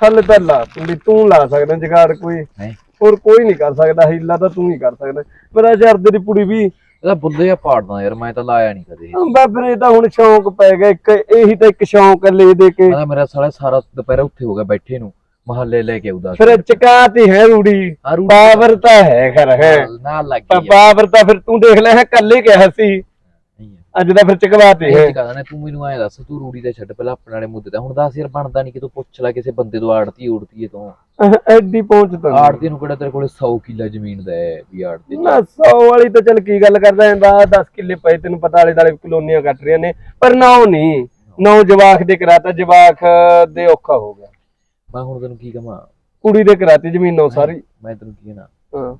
ਹੱਲ ਤਾਂ ਲਾ ਤੂੰ ਵੀ ਤੂੰ ਲਾ ਸਕਦਾ ਜਗਾੜ ਕੋਈ। ਹੈ? ਹੋਰ ਕੋਈ ਨਹੀਂ ਕਰ ਸਕਦਾ ਹੀਲਾ ਤਾਂ ਤੂੰ ਹੀ ਕਰ ਸਕਦਾ। ਮੇਰਾ ਜਰਦੇ ਦੀ ਪੁੜੀ ਵੀ ਇਹਦਾ ਬੁੱਲੇ ਆ ਪਾੜਦਾ ਯਾਰ ਮੈਂ ਤਾਂ ਲਾਇਆ ਨਹੀਂ ਕਦੇ। ਬਾਬਰੇ ਤਾਂ ਹੁਣ ਸ਼ੌਂਕ ਪੈ ਗਿਆ ਇੱਕ ਇਹੀ ਤਾਂ ਇੱਕ ਸ਼ੌਂਕ ਲੈ ਦੇ ਕੇ। ਮੇਰਾ ਸਾਲਾ ਸਾਰਾ ਦੁਪਹਿਰ ਉੱਥੇ ਹੋ ਗਿਆ ਬੈਠੇ ਨੂੰ। ਮਹੱਲੇ ਲੈ ਕੇ ਆਉਦਾ ਫਿਰ ਚਕਾਤੀ ਹੈ ਰੂੜੀ। ਆਰੂ ਪਾਵਰ ਤਾਂ ਹੈ ਖਰ ਹੈ। ਨਾਲ ਲੱਗ ਤਾਂ ਗਈ ਪਾਵਰ ਤਾਂ ਫਿਰ ਤੂੰ ਦੇਖ ਲੈ ਹੈ ਕੱਲੇ ਕਿਹਾ ਸੀ। ਅੱਜ ਤਾਂ ਫਿਰ ਚਕਵਾਤੀ ਹੈ। ਇਹ ਕਹਿੰਦਾ ਨੇ ਤੂੰ ਮੈਨੂੰ ਐ ਦੱਸ ਤੂੰ ਰੂੜੀ ਦਾ ਛੱਡ ਪਹਿਲਾਂ ਆਪਣੇ ਵਾਲੇ ਮੁੱਦੇ ਤੇ। ਹੁਣ ਦੱਸ ਯਾਰ ਬਣਦਾ ਨਹੀਂ ਕਿ ਤੂੰ ਪੁੱਛ ਲੈ ਕਿਸੇ ਬੰਦੇ ਤੋਂ ਆੜਤੀ ਉੜਤੀ ਤੋਂ। ਐਡੀ ਪਹੁੰਚ ਤਾਂ ਨਹੀਂ। ਆੜਤੀ ਨੂੰ ਕਿਹੜਾ ਤੇਰੇ ਕੋਲੇ 100 ਕਿੱਲਾ ਜ਼ਮੀਨ ਦਾ ਹੈ ਵੀ ਆੜਤੀ ਨਾ 100 ਵਾਲੀ ਤਾਂ ਚੱਲ ਕੀ ਗੱਲ ਕਰਦਾ ਬਾ 10 ਕਿੱਲੇ ਪਏ ਤੈਨੂੰ ਪਤਾ ਵਾਲੇ ਦਾਲੇ ਕਲੋਨੀਆਂ ਕੱਟ ਰਹੀਆਂ ਨੇ। ਪਰ ਨਾ ਉਹ ਨਹੀਂ ਨੌ। ਜਵਾਖ ਦੇ ਕਰਾਤਾ ਜਵਾਖ ਦੇ ਔਖਾ ਹੋ ਗਿਆ। ਮੈਂ ਹੁਣ ਤੈਨੂੰ ਕੀ ਕਹਾਂ? ਕੁੜੀ ਦੇ ਕਰਾਤੀ ਜ਼ਮੀਨੋਂ ਸਾਰੀ। ਮੈਂ ਤੈਨੂੰ ਕੀ ਕਹਿਣਾ ਹਾਂ।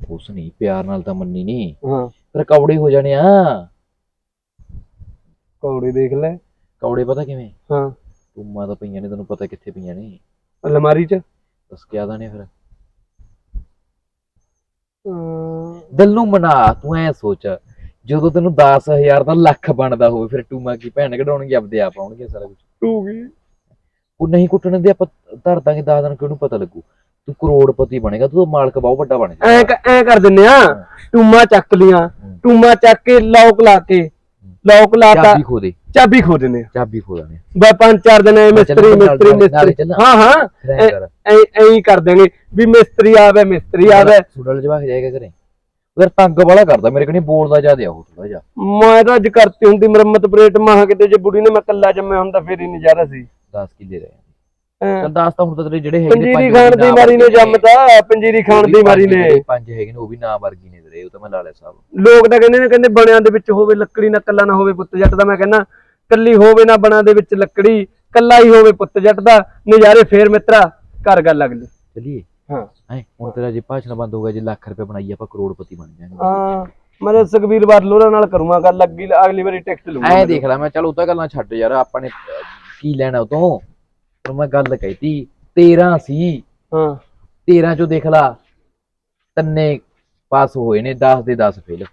ਉਸ ਨਹੀਂ ਪਿਆਰ ਨਾਲ ਤਾਂ ਮੰਨੀ ਨਹੀਂ ਹਾਂ। ਫਿਰ ਕੌੜੇ ਹੋ ਜਾਣੇ ਆ। ਕੌੜੇ ਦੇਖ ਲੈ। ਕੌੜੇ ਪਤਾ ਕਿਵੇਂ? ਹਾਂ। ਟੂਮਾਂ ਤਾਂ ਪਈਆਂ ਨੇ ਤੈਨੂੰ ਪਤਾ ਕਿੱਥੇ ਪਈਆਂ ਨੇ। ਅਲਮਾਰੀ ਚ। ਦੱਸ ਕਿਆ ਦਾਣੇ ਫਿਰ? ਦਿਲ ਨੂੰ ਮਨਾ ਤੂੰ ਐ ਸੋਚ। ਜਦੋਂ ਤੈਨੂੰ 10000 ਦਾ ਲੱਖ ਬਣਦਾ ਹੋਵੇ ਫਿਰ ਟੂਮਾ ਕੀ ਭੈਣ ਕਢਾਉਣਗੇ? ਆਪਦੇ ਆਪ ਆਉਣਗੇ ਸਾਰਾ ਕੁਝ ਵੀ ਉਹ ਨਹੀਂ ਕੁੱਟਣ ਦੇ ਆਪਾਂ ਧਰ ਦਾਂਗੇ 10 ਦਿਨ ਕਿਹਨੂੰ ਪਤਾ ਲੱਗੂ? ਤੂੰ ਕਰੋੜਪਤੀ ਬਣੇਗਾ ਤੂੰ ਮਾਲਕ ਬਹੁਤ ਵੱਡਾ ਬਣ ਐ ਜਾਏਗਾ ਐ ਕਰ ਦਿੰਨੇ ਆ ਟੂਮਾ ਚੱਕ ਲੀਆਂ ਟੂਮਾ ਚੱਕ ਕੇ ਲੌਕ ਲਾ ਕੇ ਲੌਕ ਲਾਤਾ। ਚਾਬੀ ਖੋ ਦੇ। ਚਾਬੀ ਖੋ ਦਿੰਨੇ ਚਾਬੀ ਖੋ ਦਾਂਗੇ ਬਾ ਪੰਜ ਚਾਰ ਦਿਨ ਐ ਮਿਸਤਰੀ ਮਿਸਤਰੀ ਮਿਸਤਰੀ। ਹਾਂ ਹਾਂ। ਐਂ ਐ ਐਂ ਹੀ ਕਰ ਦੇਣਗੇ ਵੀ ਮਿਸਤਰੀ ਆਵੇ ਮਿਸਤਰੀ ਆਵੇ। ਸੁਡਲ ਜਵਾਕ ਜਾਏਗਾ ਘਰੇ। ਉਧਰ ਤੰਗ ਵਾਲਾ ਕਰਦਾ ਮੇਰੇ ਕਣੀ ਬੋਲਦਾ ਜ਼ਿਆਦਾ ਉਹ ਥੋੜਾ ਜਿਹਾ। ਮੈਂ ਤਾਂ ਅੱਜ ਕਰਤੀ ਹੁੰਦੀ ਮੁਰੰਮਤ ਪਰੇਟ ਮਾਹ ਕਿਤੇ ਜੇ ਬੁੜੀ ਨੇ ਮੈਂ ਕੱਲਾ ਜੰਮਿਆ ਹੁੰਦਾ ਫੇਰ ਹੀ ਨਜ਼ਾਰਾ ਸੀ। 10 ਕਿੱਲੇ ਰਹੇ। ਚੱਲ 10 ਤਾਂ ਹੁਣ ਤਾਂ ਤੇਰੇ ਜਿਹੜੇ ਹੈਗੇ ਪੰਜੀਰੀ ਵੀ ਦੀ ਮਾਰੀ ਨੇ ਜੰਮਤਾ ਪੰਜੀਰੀ ਵੀ ਦੀ ਮਾਰੀ ਨੇ। ਪੰਜ ਹੈਗੇ ਨੇ ਉਹ ਵੀ ਨਾ ਵਰਗੀ ਨੇ ਤੇਰੇ ਉਹ ਤਾਂ ਮੈਂ ਲਾ ਲਿਆ ਸਾਹਿਬ ਲੋਕ ਤਾਂ ਕਹਿੰਦੇ ਨੇ ਕਹਿੰਦੇ ਬਣਿਆਂ ਦੇ ਵਿੱਚ ਹੋਵੇ ਲੱਕੜੀ ਨਾ ਕੱਲਾ ਨਾ ਹੋਵੇ ਪੁੱਤ ਜੱਟ ਦਾ। ਮੈਂ ਕਹਿੰਦਾ ਕੱਲੀ ਹੋਵੇ ਨਾ ਬਣਾ ਦੇ ਵਿੱਚ ਲੱਕੜੀ ਕੱਲਾ ਹੀ ਹੋਵੇ ਪੁੱਤ ਜੱਟ ਦਾ। ਨਜ਼ਾਰੇ ਫੇਰ ਮਿੱਤਰਾ ਕਰ ਗੱਲ ਅਗਲੀ। ਚਲਿਏ। ਹਾਂ। ਐ ਹੁਣ ਤੇਰਾ ਜੇ ਭਾਸ਼ਣ ਬੰਦ ਹੋ ਗਿਆ ਜੇ ਲੱਖ ਰੁਪਏ ਬਣਾਈ ਆਪਾਂ ਕਰੋੜਪਤੀ ਬਣ ਜਾਾਂਗੇ। ਹਾਂ ਮੈਂ ਤਾਂ ਸੁਖਬੀਰ ਬਾਰ ਲੋਰਾ ਨਾਲ ਕਰੂੰਗਾ ਗੱਲ ਅਗਲੀ ਅਗਲੀ ਵਾਰੀ ਟਿਕਟ ਲਊਂਗਾ ਐ ਦੇਖ ਲੈ ਮੈਂ ਚਲ ਉਹ ਤਾਂ ਗੱਲਾਂ ਛੱਡ ਯਾਰ ਆਪਾਂ ਨੇ ਕੀ ਲੈਣਾ ਉਹ ਤੋਂ ਪਰ ਮੈਂ ਗੱਲ ਕਹਿਤੀ 13 ਸੀ। ਹਾਂ। 13 ਚੋਂ ਦੇਖ ਲਾ ਤੰਨੇ ਪਾਸ ਹੋਏ ਨੇ 10 ਦੇ 10 ਫੇਲ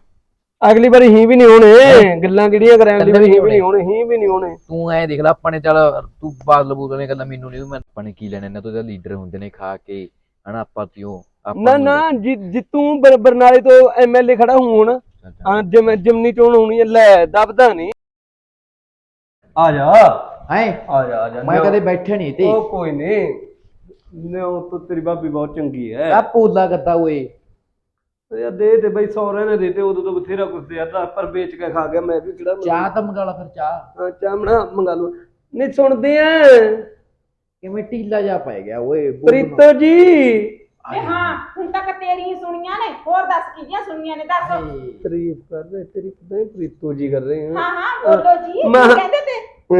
ਅਗਲੀ ਵਾਰੀ ਹੀ ਵੀ ਨਹੀਂ ਹੋਣੇ ਗੱਲਾਂ ਕਿਹੜੀਆਂ ਕਰਾਂ ਅਗਲੀ ਵਾਰੀ ਹੀ ਵੀ ਨਹੀਂ ਹੋਣੇ। ਹੀ ਵੀ ਨਹੀਂ ਹੋਣੇ। ਤੂੰ ਐ ਦੇਖ ਲੈ ਆਪਾਂ ਨੇ ਚੱਲ ਤੂੰ ਬਾਦਲ ਬੂਦਲ ਨੇ ਗੱਲਾਂ ਮੈਨੂੰ ਨਹੀਂ ਮੈਂ ਆਪਾਂ ਨੇ ਕੀ ਲੈਣਾ ਇਹਨਾਂ ਤੋਂ ਤਾਂ ਲੀਡਰ ਹੁੰਦੇ ਨੇ ਖਾ ਕੇ। ਹਨਾ ਆਪਾਂ ਤਿਓ ਨਾ ਨਾ ਜਿ ਜਿ ਤੂੰ ਬ- ਬਰਨਾਲੇ ਤੋਂ ਐਮਐਲਏ ਖੜਾ ਹੂੰ ਹੁਣ। ਹਾਂ ਜਿਮ ਜਿਮਨੀ ਚੋਣ ਹੋਣੀ ਹੈ ਲੈ ਦਬਦਾ ਨਹੀਂ। ਆ ਜਾ। ਐ ਆ ਜਾ ਆ ਜਾ। ਮੈਂ ਕਦੇ ਬੈਠੇ ਨਹੀਂ ਤੇ ਉਹ ਕੋਈ ਨਹੀਂ ਨਿਉ ਤਾਂ ਤੇਰੀ ਭਾਬੀ ਬਹੁਤ ਚੰਗੀ ਹੈ ਆ ਪੋਲਾ ਗੱਦਾ ਓਏ। ਯਾਰ ਦੇ ਤੇ ਬਈ ਸੌਰੇ ਨੇ ਦੇ ਤੇ ਉਦੋਂ ਤੋਂ ਬਥੇਰਾ ਕੁਛ ਦੇ ਯਾਰ ਪਰ ਵੇਚ ਕੇ ਖਾ ਗਿਆ ਮੈਂ ਵੀ ਕਿਹੜਾ ਚਾਹ ਤਾਂ ਮੰਗਾ ਲਾ ਫਿਰ ਚਾਹ। ਹਾਂ ਚਾਮਣਾ ਮੰਗਾ ਲਓ ਨਹੀਂ ਸੁਣਦੇ ਆ ਕਿਵੇਂ ਢੀਲਾ ਜਾ ਪੈ ਗਿਆ ਓਏ ਪ੍ਰੀਤੋ ਜੀ। ਇਹ ਹਾਂ ਹੁਣ ਤੱਕ ਤੇਰੀਆਂ ਸੁਣੀਆਂ ਨੇ ਹੋਰ ਦੱਸ ਕਿਹਦੀਆਂ ਸੁਣੀਆਂ ਨੇ ਦੱਸ। ਤਾਰੀਫ ਕਰ ਰਹੇ ਤੇਰੀ ਨਹੀਂ ਪ੍ਰੀਤੋ ਜੀ ਕਰ ਰਹੇ ਹਾਂ ਹਾਂ ਬੋਲੋ ਜੀ ਮੈਂ- ਕਹਿੰਦੇ ਤੇ? ਹਾਂ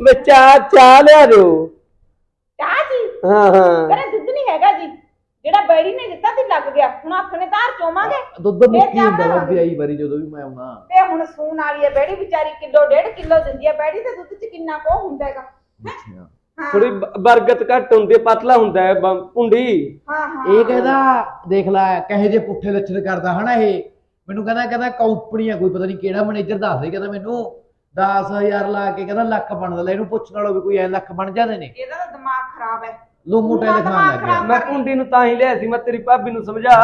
ਬੱਚਾ ਚਾਹ ਲਿਆ ਦਿਓ। ਹਾਂ ਹਾਂ। ਕਹਿੰਦੇ ਦੁੱਧ ਨਹੀਂ ਹੈਗਾ ਜੀ ਜਿਹੜਾ ਬੈੜੀ ਨੇ ਦਿੱਤਾ ਤੇ ਲੱਗ ਗਿਆ ਹੁਣ ਹੱਥ ਨੇ ਧਾਰ ਚੋਵਾਂਗੇ ਦੁੱਧ ਫਿਰ ਮੁੱਕੀ ਹੁੰਦਾ ਵਾ? ਵਿਆਹੀ ਵਾਰੀ ਜਦੋਂ ਵੀ ਮੈਂ ਆਉਣਾ। ਤੇ ਹੁਣ ਸੂਣ ਵਾਲੀ ਹੈ ਬੈੜੀ ਵਿਚਾਰੀ ਕਿਲੋ ਡੇਢ ਕਿਲੋ ਦਿੰਦੀ ਹੈ ਬੈੜੀ ਤੇ ਦੁੱਧ ਚ ਕਿੰਨਾ ਕੋ ਹੁੰਦਾ ਹੈਗਾ ਅੱਛਾ। ਹਾਂ। ਥੋੜੀ ਬਰਗਤ ਘੱਟ ਹੁੰਦੀ ਹੈ ਪਤਲਾ ਹੁੰਦਾ ਹੈ ਬ- ਭੁੰਡੀ। ਹਾਂ ਹਾਂ। ਇਹ ਕਹਿੰਦਾ ਦੇਖ ਲੈ ਕਹੇ ਜੇ ਪੁੱਠੇ ਲੱਛਣ ਕਰਦਾ ਹਨਾ ਇਹ। ਮੈਨੂੰ ਕਹਿੰਦਾ ਕਹਿੰਦਾ ਕੰਪਨੀ ਆ ਕੋਈ ਪਤਾ ਨਹੀਂ ਕਿਹੜਾ ਮੈਨੇਜਰ ਦੱਸ ਦੇ ਕਹਿੰਦਾ ਮੈਨੂੰ 10000 ਲਾ ਕੇ ਕਹਿੰਦਾ ਲੱਖ ਬਣਦਾ ਲੈ ਇਹਨੂੰ ਪੁੱਛਣ ਵਾਲੋ ਵੀ ਕੋਈ ਐ ਲੱਖ ਬਣ ਜਾਂਦੇ ਨੇ। ਇਹਦਾ ਤਾਂ ਦਿਮਾਗ ਖਰਾਬ ਹੈ। ਲੂਮੂ ਟੇ ਦਿਮਾਗ ਲਿਖਾਣ ਲੱਗ ਗਿਆ। ਮੈਂ ਭੁੰਡੀ ਨੂੰ ਤਾਂ ਹੀ ਲਿਆ ਸੀ ਮੈਂ ਤੇਰੀ ਭਾਬੀ ਨੂੰ ਸਮਝਾ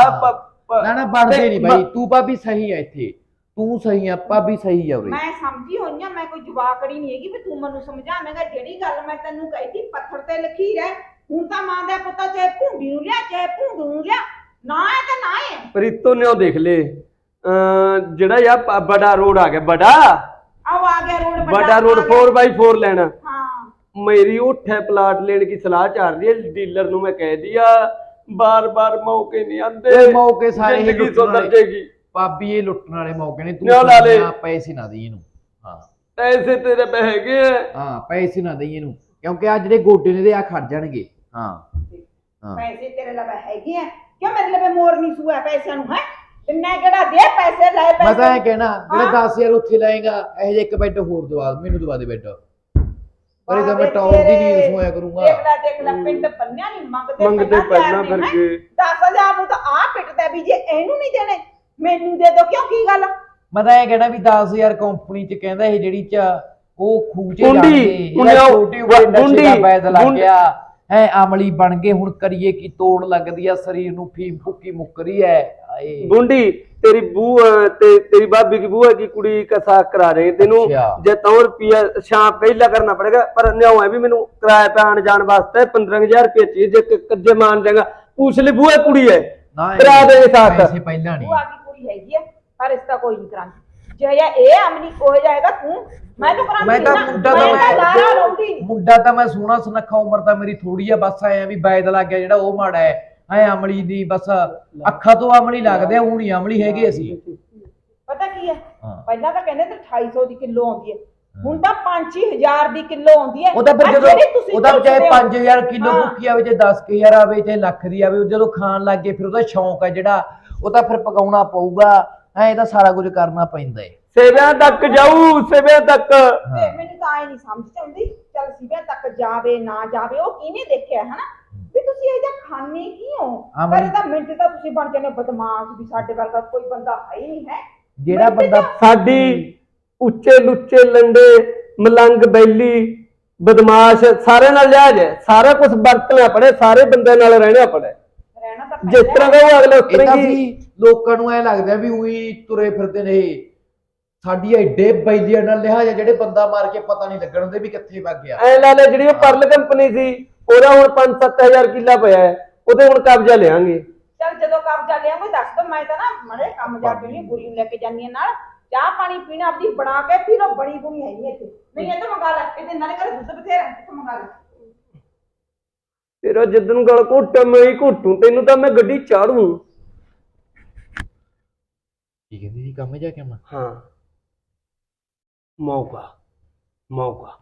ਨਾ ਨਾ ਬਣਦੇ ਨਹੀਂ ਬਾਈ ਤੂੰ ਭਾਬੀ ਸਹੀ ਆ ਇੱਥੇ। ਤੂੰ ਸਹੀ ਆ ਭਾਬੀ ਸਹੀ ਆ ਉਰੇ। ਮੈਂ ਸਮਝੀ ਹੋਈ ਆ ਮੈਂ ਕੋਈ ਜਵਾਕੜੀ ਨਹੀਂ ਹੈਗੀ ਵੀ ਤੂੰ ਮੈਨੂੰ ਸਮਝਾਵੇਂਗਾ ਜਿਹੜੀ ਗੱਲ ਮੈਂ ਤੈਨੂੰ ਕਹੀ ਸੀ ਪੱਥਰ ਤੇ ਲਖੀਰ ਹੈ ਹੁਣ ਤਾਂ ਮਾਂ ਦਾ ਪੁੱਤ ਚਾਹੇ ਭੁੰਡੀ ਨੂੰ ਲਿਆ ਚਾਹੇ ਭੁੰਡੂ ਨੂੰ ਲਿਆ ਨਾ ਹੈ ਤਾਂ ਨਾ ਹੈ। ਪ੍ਰੀਤੋ ਨੇ ਉਹ ਦੇਖ ਲੈ ਜਿਹੜਾ ਯਾ ਬੜਾ ਰੋਡ ਆ ਗਿਆ ਬੜਾ। ਆਓ ਆ ਗਿਆ ਰੋਡ ਬੜਾ ਰੋਡ 4x4 ਲੈਣਾ। ਹਾਂ। ਮੇਰੀ ਉੱਠੇ ਪਲਾਟ ਲੈਣ ਦੀ ਸਲਾਹ ਚੱਲ ਰਹੀ ਹੈ ਡੀਲਰ ਨੂੰ ਮੈਂ ਕਹਿ ਦਿਆ ਬਾਰ-ਬਾਰ ਮੌਕੇ ਨਹੀਂ ਆਉਂਦੇ ਇਹ ਮੌਕੇ ਸਾਰੇ ਹੀ ਜ਼ਿੰਦਗੀ ਲੁੱਟਣ ਸੁਧਰ ਵਾਲੇ। ਜਾਏਗੀ ਭਾਬੀ ਇਹ ਲੁੱਟਣ ਵਾਲੇ ਮੌਕੇ ਨੇ ਤੂੰ ਨਾ ਲਾ ਲੈ। ਨਾ ਪੈਸੇ ਨਾ ਦੇ ਇਹਨੂੰ। ਹਾਂ। ਪੈਸੇ ਤੇਰੇ ਪੈ ਹੈਗੇ ਆ। ਹਾਂ ਪੈਸੇ ਨਾ ਦੇ ਇਹਨੂੰ ਕਿਉਂਕਿ ਆ ਜਿਹੜੇ ਗੋਡੇ ਨੇ ਦੇ ਆ ਖੜ ਜਾਣਗੇ। ਹਾਂ। ਹਾਂ। ਪੈਸੇ ਤੇਰੇ ਲਵੇ ਹੈਗੇ ਆ। ਕਿਉਂ ਮੇਰੇ ਲਵੇ ਮੋਰ ਨਹੀਂ ਸੂਆ ਪੈਸਿਆਂ ਨੂੰ ਹੈ? ਇੰਨਾ ਕਿਹੜਾ ਦੇ ਪੈਸੇ ਲੈ ਪੈਸੇ ਮੈਂ ਤਾਂ ਇਹ ਕਹਿਣਾ ਜਿਹੜਾ ਹਾਂ। 10000 ਉੱਥੇ ਲਾਏਗਾ ਇਹ ਜੇ ਇੱਕ ਬੈੱਡ ਹੋਰ ਦਵਾ ਮੈਨੂੰ ਦਵਾ ਦੇ ਬੈੱਡ। ਪਰ ਇਹ ਤਾਂ ਮੈਂ ਟੌਰ ਦੀ ਨੀਂਦ ਸੋਇਆ ਕਰੂੰਗਾ। ਦੇਖ ਲੈ ਦੇਖ ਲੈ ਪਿੰਡ ਪੰਨਿਆ ਨਹੀਂ ਮੰਗਦੇ ਮੰਗਦੇ ਪਹਿਲਾਂ ਫਿਰ ਕੇ 10000 ਨੂੰ ਤਾਂ ਆ ਪਿੱਟਦਾ ਵੀ ਜੇ ਇਹਨੂੰ ਨਹੀਂ ਦੇਣੇ ਮੈਨੂੰ ਦੇ ਦੋ ਕਿਉਂ ਕੀ ਗੱਲ? ਮੈਂ ਤਾਂ ਇਹ ਕਹਿਣਾ ਵੀ 10000 ਕੰਪਨੀ ਚ ਕਹਿੰਦਾ ਇਹ ਜਿਹੜੀ ਚ ਉਹ ਖੂਹ ਚ ਗੁੰਡੀ, ਜਾਂਦੇ ਗੁੰਡੀ, ਛੋਟੀ ਉਮਰੇ ਨਸ਼ੇ ਗੁੰਡੀ, ਦਾ ਬੈਦ ਲੱਗ। ਗਿਆ। ਐ ਆਮਲੀ ਬਣ ਗਏ ਹੁਣ ਕਰੀਏ ਕੀ ਤੋੜ ਲੱਗਦੀ ਆ ਸਰੀਰ ਨੂੰ ਫੀਮ ਫੁੱਕੀ ਮੁੱਕਰੀ ਐ ਹਾਏ। ਤੇਰੀ ਬੂ ਤੇ ਤੇਰੀ ਬਾਬੀ ਦੀ ਬੂਆ ਕੀ ਕੁੜੀ ਕਸਾ ਕਰਾ ਰਹੇ ਤੈਨੂੰ। ਜੇ 100 ਰੁਪਿਆ ਸ਼ਾਮ ਪਹਿਲਾਂ ਕਰਨਾ ਪੜੇਗਾ ਪਰ ਨਿਆਉ ਹੈ ਵੀ ਮੈਨੂੰ ਕਿਰਾਇਆ ਪੈਣ ਜਾਣ ਵਾਸਤੇ 15000 ਰੁਪਏ ਚੀਜ਼ ਜੇ ਕ- ਕੱਜੇ ਮਾਨ ਜਾਗਾ ਪੁੱਛ ਲਈ ਬੂਆ ਕੁੜੀ ਹੈ ਨਾ ਇਹ- ਪਹਿਲਾਂ ਨਹੀਂ ਬੁਆ ਦੀ ਕੁੜੀ ਹੈਗੀ ਆ ਪਰ ਇਸ ਦਾ ਕੋਈ ਨਹੀਂ ਕਰਾਂਗੇ। ਜੇ ਜਾਂ ਇਹ ਅਮਲੀ ਹੋ ਜਾਏਗਾ ਤੂੰ ਮੈਂ ਤਾਂ ਕਰਾਂਗੀ ਮੈਂ ਤਾਂ ਨਾ। ਮੁੰਡਾ ਤਾਂ ਮੈਂ ਤਾਂ ਲਾਰਾ ਮੈਂ ਲਾਉਂਗੀ ਮੁੰਡਾ ਤਾਂ ਮੈਂ ਸੋਹਣਾ ਸੁਨੱਖਾ ਉਮਰ ਤਾਂ ਮੇਰੀ ਥੋੜੀ ਆ ਬਸ ਆਇਆ ਵੀ ਬੈਦ ਲੱਗ ਗਿਆ ਜਿਹੜਾ ਉਹ ਮਾੜਾ ਹੈ ਐ ਅਮਲੀ ਦੀ ਬਸ ਅੱਖਾਂ ਤੋਂ ਅਮਲੀ ਲੱਗਦੇ ਆ ਹੁਣ ਹੀ ਅਮਲੀ ਹੈਗੇ ਅਸੀਂ ਪਤਾ ਕੀ ਹੈ ਹਾਂ। ਪਹਿਲਾਂ ਤਾਂ ਕਹਿੰਦੇ ਤੇ 250 ਦੀ ਕਿਲੋ ਆਉਂਦੀ ਹੈ ਹੁਣ ਤਾਂ 5-6000 ਦੀ ਕਿਲੋ ਆਉਂਦੀ ਹੈ ਉਹਦਾ ਫਿਰ ਆਹ ਜਦੋਂ ਜਿਹੜੀ ਤੁਸੀਂ ਉਹਦਾ ਚਾਹੇ ਪੁੱਛਦੇ ਹੋ। 5000 ਕਿਲੋ ਹਾਂ। ਭੁੱਖੀ ਆਵੇ ਚਾਹੇ 10000 ਆਵੇ ਚਾਹੇ ਲੱਖ ਦੀ ਆਵੇ ਜਦੋਂ ਖਾਣ ਲੱਗ ਗਏ ਫਿਰ ਉਹਦਾ ਸ਼ੌਂਕ ਹੈ ਜਿਹੜਾ ਉਹ ਤਾਂ ਫਿਰ ਪਕਾਉਣਾ ਪਊਗਾ ਐ ਇਹ ਤਾਂ ਸਾਰਾ ਕੁਝ ਕਰਨਾ ਪੈਂਦਾ ਹੈ ਸੇਵਿਆਂ ਤੱਕ ਜਾਊ ਸੇਵਿਆਂ ਤੱਕ। ਮੈਨੂੰ ਤਾਂ ਆਈ ਨਹੀਂ ਸਮਝ ਚ ਆਉਂਦੀ ਚੱਲ ਸਿਵਿਆਂ ਤੱਕ ਜਾਵੇ ਨਾ ਜਾਵੇ ਉਹ ਕਿਹਨੇ ਦੇਖਿਆ ਹਨਾ? ਵੀ ਤੁਸੀਂ ਇਹ ਜਾਂ ਖਾਣੇ ਕੀ ਹੋ ਹਾਂ, ਪਰ ਮੈਂ- ਇਹਦਾ ਮਿੰਟ ਤਾਂ ਤੁਸੀਂ ਬਣ ਜਾਂਦੇ ਹੋ ਬਦਮਾਸ਼ ਵੀ ਸਾਡੇ ਵਰਗਾ ਕੋਈ ਬੰਦਾ ਹੈ ਹੀ ਨਹੀਂ ਹੈ? ਜਿਹੜਾ ਮਿੰਟ ਬੰਦਾ ਤਾਂ- ਸਾਡੀ ਉੱਚੇ ਲੁੱਚੇ ਲੰਡੇ ਮਲੰਗ ਬੈਲੀ ਬਦਮਾਸ਼ ਸਾਰੇ ਨਾਲ ਲਿਆਜ ਹੈ ਸਾਰਾ ਕੁਝ ਵਰਤਣਾ ਪੜੇ ਸਾਰੇ ਬੰਦੇ ਨਾਲ ਰਹਿਣਾ ਪੜੇ ਰਹਿਣਾ ਤਾਂ ਜਿਸ ਤਰ੍ਹਾਂ ਦਾ ਉਹ ਅਗਲੇ ਉਸ ਇਹ ਤਾਂ ਤਰ੍ਹਾਂ ਹੀ ਵੀ ਲੋਕਾਂ ਨੂੰ ਐ ਲੱਗਦਾ ਵੀ ਉਹੀ ਤੁਰੇ ਫਿਰਦੇ ਨੇ ਇਹ। ਸਾਡੀ ਐਡੇ ਬੈਲੀਆਂ ਨਾਲ ਲਿਹਾਜ਼ ਆ ਜਿਹੜੇ ਬੰਦਾ ਮਾਰ ਕੇ ਪਤਾ ਨਹੀਂ ਲੱਗਣ ਦੇ ਵੀ ਕਿੱਥੇ ਵਗ ਗਿਆ। ਐ ਲਾ ਲੈ ਜਿਹੜੀ ਉਹ ਪਰਲ ਕੰਪਨੀ ਸੀ ਉਹਦਾ ਹੁਣ 5-7000 ਕਿੱਲਾ ਪਿਆ ਹੈ ਉਹਦੇ ਹੁਣ ਕਬਜ਼ਾ ਲਿਆਂਗੇ। ਚੱਲ ਜਦੋਂ ਕਬਜ਼ਾ ਲਿਆ ਕੋਈ ਦੱਸ ਦੋ ਮੈਂ ਤਾਂ ਨਾ ਮੜੇ ਕੰਮ ਜਾ ਕੇ ਨਹੀਂ ਬੁਰੀ ਨੂੰ ਲੈ ਕੇ ਜਾਂਦੀ ਹਾਂ ਨਾਲ। ਚਾਹ ਪਾਣੀ ਪੀਣਾ ਆਪਦੀ ਬਣਾ ਕੇ ਪੀ ਲੋ ਬਣੀ ਬੁਣੀ ਹੈ ਨਹੀਂ ਇੱਥੇ। ਨਹੀਂ ਇਹ ਤਾਂ ਮੰਗਾ ਲੈ ਇਹਦੇ ਨਾਲੇ ਘਰੇ ਦੁੱਧ ਬਥੇਰਾ ਇੱਥੋਂ ਮੰਗਾ ਲੈ। ਤੇਰਾ ਜਿੱਦਨ ਗਲ ਘੁੱਟ ਮੈਂ ਹੀ ਘੁੱਟੂ ਤੈਨੂੰ ਤਾਂ ਮੈਂ ਗੱਡੀ ਚਾੜੂ। ਕੀ ਕਹਿੰਦੀ ਸੀ ਕੰਮ ਜਾ ਕੇ ਆਉਣਾ? ਹਾਂ। ਮੌਕਾ ਮੌਕਾ।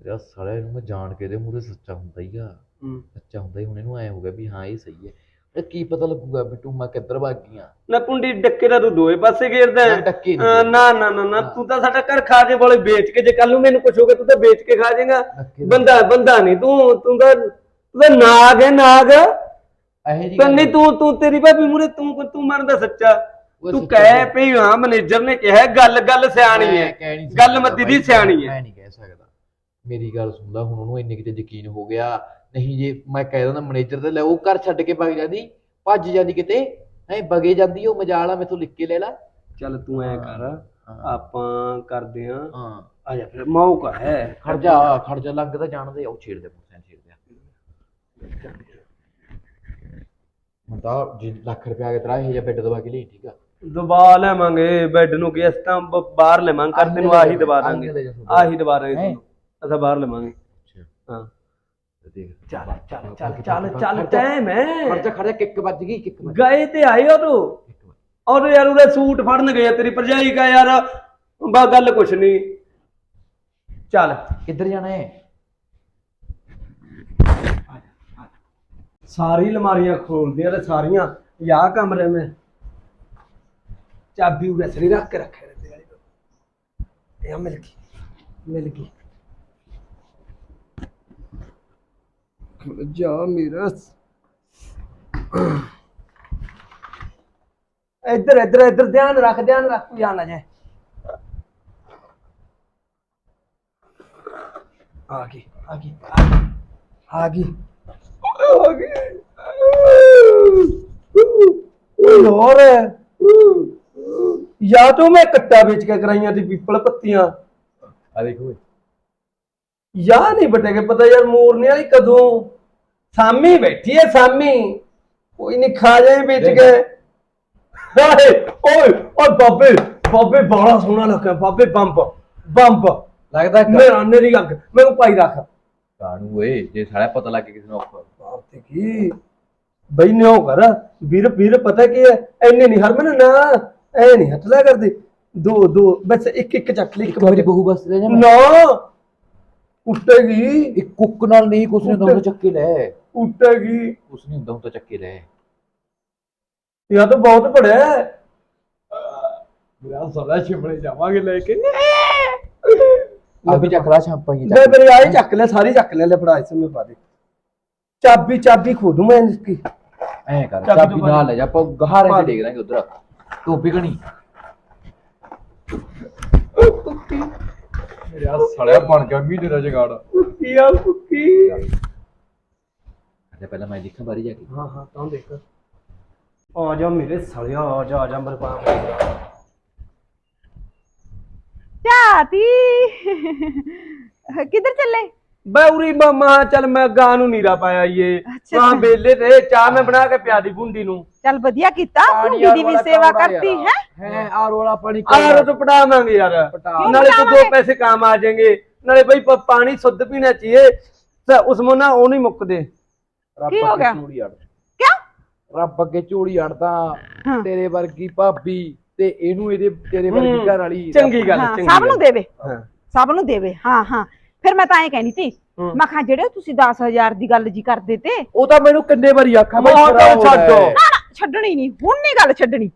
ਯਾਰ ਸਾਲੇ ਨੂੰ ਮੈਂ ਜਾਣ ਕੇ ਦੇ ਮੂਰੇ ਸੱਚਾ ਹੁੰਦਾ ਹੀਗਾ ਹੂੰ। ਸੱਚਾ ਹੁੰਦਾ ਹੀ ਹੁਣ ਇਹਨੂੰ ਐ ਹੋ ਗਿਆ ਵੀ ਹਾਂ ਇਹ ਸਹੀ ਹੈ। ਤੇ ਕੀ ਪਤਾ ਲੱਗੂਗਾ ਵੀ ਟੂਮਾ ਕਿੱਧਰ ਭੱਗ ਗਈਆਂ? ਨਾ ਪੁੰਡੀ ਡੱਕੇ ਦਾ ਤੂੰ ਦੋਏ ਪਾਸੇ ਘੇਰਦਾ ਹੈ। ਨਾ ਡੱਕੇ ਨੀ ਅਹ ਨਾ ਨਾ ਨਾ ਨਾ ਤੂੰ ਤਾਂ ਸਾਡਾ ਘਰ ਖਾ ਜੇ ਵਾਲੇ ਵੇਚ ਕੇ ਜੇ ਕੱਲ ਨੂੰ ਮੈਨੂੰ ਕੁਝ ਹੋ ਗਿਆ ਤੂੰ ਤਾਂ ਵੇਚ ਕੇ ਖਾ ਜਾਏਗਾ। ਡੱਕੇ ਦਾ- ਬੰਦਾ ਬੰਦਾ ਨਹੀਂ ਤੂੰ ਤੂੰ ਤਾਂ ਤੂੰ ਤਾਂ ਨਾਗ ਹੈ ਨਾਗ। ਇਹੋ ਜੀ ਤੰਨੀ ਤੂੰ ਤੂੰ ਤੇਰੀ ਭਾਬੀ ਮੂਰੇ ਤੂੰ ਤੂੰ ਮੰਨਦਾ ਸੱਚਾ। ਉਹ ਤੂੰ ਸੱਚਾ ਕਹਿ। ਪਈ ਹਾਂ ਮੈਨੇਜਰ ਨੇ ਕਿਹਾ ਗੱਲ ਗੱਲ ਸਿਆਣੀ ਮੈਂ ਹੈ। ਨਹੀਂ ਗੱਲ ਸਕਦਾ ਮੱਦੀ ਦੀ ਬਾਈ, ਸਿਆਣੀ ਹੈ। ਮੈਂ ਨਹੀਂ ਕਹਿ ਸਕਦਾ। ਮੇਰੀ ਗੱਲ ਸੁਣਦਾ ਹੁਣ ਉਹਨੂੰ ਇੰਨੇ ਕਿਤੇ ਯਕੀਨ ਹੋ ਗਿਆ। ਨਹੀਂ ਜੇ ਮੈਂ ਕਹਿ ਦਿੰਦਾ ਮੈਨੇਜਰ ਤੇ ਲੈ ਉਹ ਘਰ ਛੱਡ ਕੇ ਭੱਜ ਜਾਂਦੀ ਭੱਜ ਜਾਂਦੀ ਕਿਤੇ ਐ ਬਗੇ ਜਾਂਦੀ ਉਹ ਮਜਾਲ ਆ ਮੈਥੋਂ ਲਿਖ ਕੇ ਲੈ ਲਾ। ਚੱਲ ਤੂੰ ਐ ਕਰ ਆਪਾਂ ਕਰਦੇ ਹਾਂ ਹਾਂ। ਆ ਜਾ ਫਿਰ ਮੌਕਾ ਹੈ ਖੜ ਜਾ ਖੜ ਜਾ ਲੰਗ ਤਾਂ ਜਾਣਦੇ ਆ ਉਹ ਛੇੜ ਦੇ ਪੁੱਛਾਂ ਛੇੜ ਦੇ। ਹੁਣ ਤਾਂ ਜੇ ਲੱਖ ਰੁਪਏ ਆ ਗਿਆ ਤੇਰਾ ਇਹ ਜਿਹਾ ਬੈੱਡ ਦਵਾ ਕੇ ਲਈ ਠੀਕ ਆ? ਦਬਾ ਲੈਵਾਂਗੇ ਬੈੱਡ ਨੂੰ ਕਿ ਇਸ ਤਾਂ ਬਾਹਰ ਲੈਵਾਂਗੇ ਕਰ ਤੈਨੂੰ ਆਹੀ ਦਬਾ ਦਾਂਗੇ। ਆਹੀ ਦਬਾ ਦਾਂਗੇ ਹੈਂ? ਤੈਨੂੰ। ਅਸਾਂ ਬਾਹਰ ਲੈਵਾਂਗੇ। ਹਾਂ। ਦੇਖ। ਚੱਲ ਚੱਲ ਚੱਲ ਚੱਲ ਚੱਲ ਟਾਈਮ ਹੈ। ਖਰਚਾ ਖੜਿਆ ਕਿੱਕ ਵੱਜ ਗਈ ਕਿੱਕ ਵੱਜ ਤੇ ਸਾਰੀਆਂ ਯਾ ਚਾਬੀ ਉਰੇ ਰੱਖ ਕੇ ਰੱਖੇ ਰਹਿੰਦੇ ਯਾਰ ਜਾ ਮੇਰਾ ਇੱਧਰ ਇੱਧਰ ਇੱਧਰ ਧਿਆਨ ਰੱਖ ਧਿਆਨ ਰੱਖ ਕੋਈ ਆ ਨਾ ਆ ਗਈ ਆ ਗਈ ਆ ਗਈ ਆ ਗਈ। ਹੋਰ ਯਾ ਤੂੰ ਮੈਂ ਕੱਟਾ ਵੇਚ ਕੇ ਕਰਾਈਆਂ ਤੇ ਪੀਪਲ ਪੱਤੀਆਂ। ਆ ਦੇਖੋ ਯਾ ਨਹੀਂ ਬਟੇਗੇ ਪਤਾ ਯਾਰ ਮੋਰਨੀ ਵਾਲੀ ਕਦੋਂ? ਸਾਮੀ ਬੈਠੀ ਐ ਸਾਮੀ। ਕੋਈ ਨਹੀਂ ਖਾ ਜਾਏ ਵਿੱਚ ਕੇ। ਹਾਏ ਓਏ ਓ ਬਾਬੇ ਬਾਬੇ ਬੜਾ ਸੋਹਣਾ ਲੱਗਾ ਬਾਬੇ ਬੰਬ ਬੰਬ। ਲੱਗਦਾ ਮੇਰਾ ਨੇਰੀ ਗੱਲ ਮੈਨੂੰ ਪਾਈ ਰੱਖ। ਕਾਣੂ ਓਏ ਜੇ ਸਾਲਾ ਪਤਾ ਲੱਗ ਕਿਸੇ ਨੂੰ ਆਫਰ ਬਾਪ ਕੀ? ਬਈ ਨਿਓ ਕਰ ਵੀਰ ਵੀਰ ਪਤਾ ਕੀ ਐ? ਐਨੇ ਨਹੀਂ ਹਰਮਨ ਨਾ ਐ ਨਹੀਂ ਹੱਥ ਲੈ ਕਰਦੀ। ਦੋ ਦੋ ਬਸ ਇੱਕ ਇੱਕ ਚੱਕ ਲਈ ਇੱਕ ਮੇਰੇ ਬਸ ਨਾ ਉੱਟੇਗੀ। ਇੱਕ ਕੁੱਕ ਨਾਲ ਨਹੀਂ ਕੁਛ ਨਹੀਂ ਹੁੰਦਾ ਉਹ ਤਾਂ ਚੱਕੇ ਲੈ। ਉੱਟੇਗੀ। ਕੁਛ ਨਹੀਂ ਹੁੰਦਾ ਉਹ ਤਾਂ ਚੱਕੇ ਲੈ। ਯਾ ਤਾਂ ਬਹੁਤ ਬੜਿਆ ਹੈ। ਮੇਰਾ ਸਦਾ ਸ਼ਿਮਲੇ ਜਾਵਾਂਗੇ ਲੈ ਕੇ। ਆ ਵੀ ਚੱਕ ਲਾ ਛਾਪਾਂ ਹੀ ਲੈ। ਮੇਰੇ ਆਈ ਚੱਕ ਲੈ ਸਾਰੀ ਚੱਕ ਲੈ ਲੈ ਫੜਾ ਇਸ ਮੇ ਪਾ ਦੇ। ਚਾਬੀ ਚਾਬੀ ਖੋਦੂ ਮੈਂ ਇਸकी ਐ ਕਰ ਚਾਬੀ ਚਾਬੀ ਨਾਲ ਲੈ ਜਾ ਆਪਾਂ ਗਹਾਰੇ ਤੇ ਡੇਗ ਲਾਂਗੇ ਉਧਰ। ਟੋਪੀ ਕਣੀ ਟੋਪੀ ਮੇਰਾ ਸਾਲਿਆ ਬਣ ਗਿਆ ਮੀਂਹ ਦਾ ਜਗਾੜ। ਕੁੱਕੀ ਆ ਕੁੱਕੀ ਅੱਛਾ ਪਹਿਲਾਂ ਮੈਂ ਦੇਖਾਂ ਬਾਰੀ ਜਾ ਕੇ। ਹਾਂ ਹਾਂ ਤਾਂ ਦੇਖ। ਆ ਜਾ ਮੇਰੇ ਸਲਿਆ ਆ ਜਾ ਆ ਜਾ ਮੇਰੇ ਪਾਸ ਚਾਤੀ। ਕਿੱਧਰ ਚੱਲੇ? ਬੈਉਰੀ ਮਾ ਚੱਲ ਮੈਂ ਗਾਂ ਨੂੰ ਨੀਰਾ ਪਾਇਆ ਈਏ ਅੱਛਾ। ਮਾਂ ਬੇਲੇ ਰਹੇ ਚਾਹ ਮੈਂ ਬਣਾ ਕੇ ਪਿਆਦੀ ਗੁੰਡੀ ਨੂੰ। ਚੱਲ ਵਧੀਆ ਕੀਤਾ ਭੁੰਡੀ ਦੀ ਵੀ ਸੇਵਾ ਕਰਤੀ ਹੈ? ਹੈ ਆਰ ਵਾਲਾ ਪਾਣੀ ਆਹ ਰੋ ਤੋਂ ਪਟਾਵਾਂਗੇ ਯਾਰ। ਨਾਲੇ ਤੂੰ ਦੋ ਪੈਸੇ ਕਾਮ ਆ ਜਾਣਗੇ ਨਾਲੇ ਬਈ ਪਾਣੀ ਸੁੱਧ ਪੀਣਾ ਚਾਹੀਏ ਤਾਂ ਉਸ ਮੋਨਾ ਉਹ ਨਹੀਂ ਮੁੱਕਦੇ। ਕੀ ਹੋ ਗਿਆ? ਚੂੜੀ ਅੜ ਕਿਉਂ? ਰੱਬ ਅੱਗੇ ਚੂੜੀ ਅੜਦਾ ਹਾਂ। ਤੇਰੇ ਵਰਗੀ ਭਾਬੀ ਤੇ ਇਹਨੂੰ ਇਹਦੇ ਤੇਰੇ ਵਰਗੀ ਘਰ ਵਾਲੀ ਚੰਗੀ ਗੱਲ ਚੰਗੀ ਸਭ ਨੂੰ ਦੇਵੇ। ਹਾਂ। ਸਭ ਨੂੰ ਦੇਵੇ। ਹਾਂ ਹਾਂ। ਫਿਰ ਮੈਂ ਤਾਂ ਐ ਕਹਿਣੀ ਸੀ ਮੈਂ ਕਿਹਾ ਜਿਹੜੇ ਤੁਸੀਂ 10000 ਦੀ ਗੱਲ ਜੀ ਕਰਦੇ ਤੇ ਉਹ ਤਾਂ ਮੈਨੂੰ ਕਿੰਨੇ ਵਾਰੀ ਆਖਾਂ ਬਈ ਛੱਡੋ। ਨਾ ਨਾ ਛੱਡਣੀ ਨਹੀਂ ਹੁਣ ਨਹੀਂ ਗੱਲ ਛੱਡਣੀ।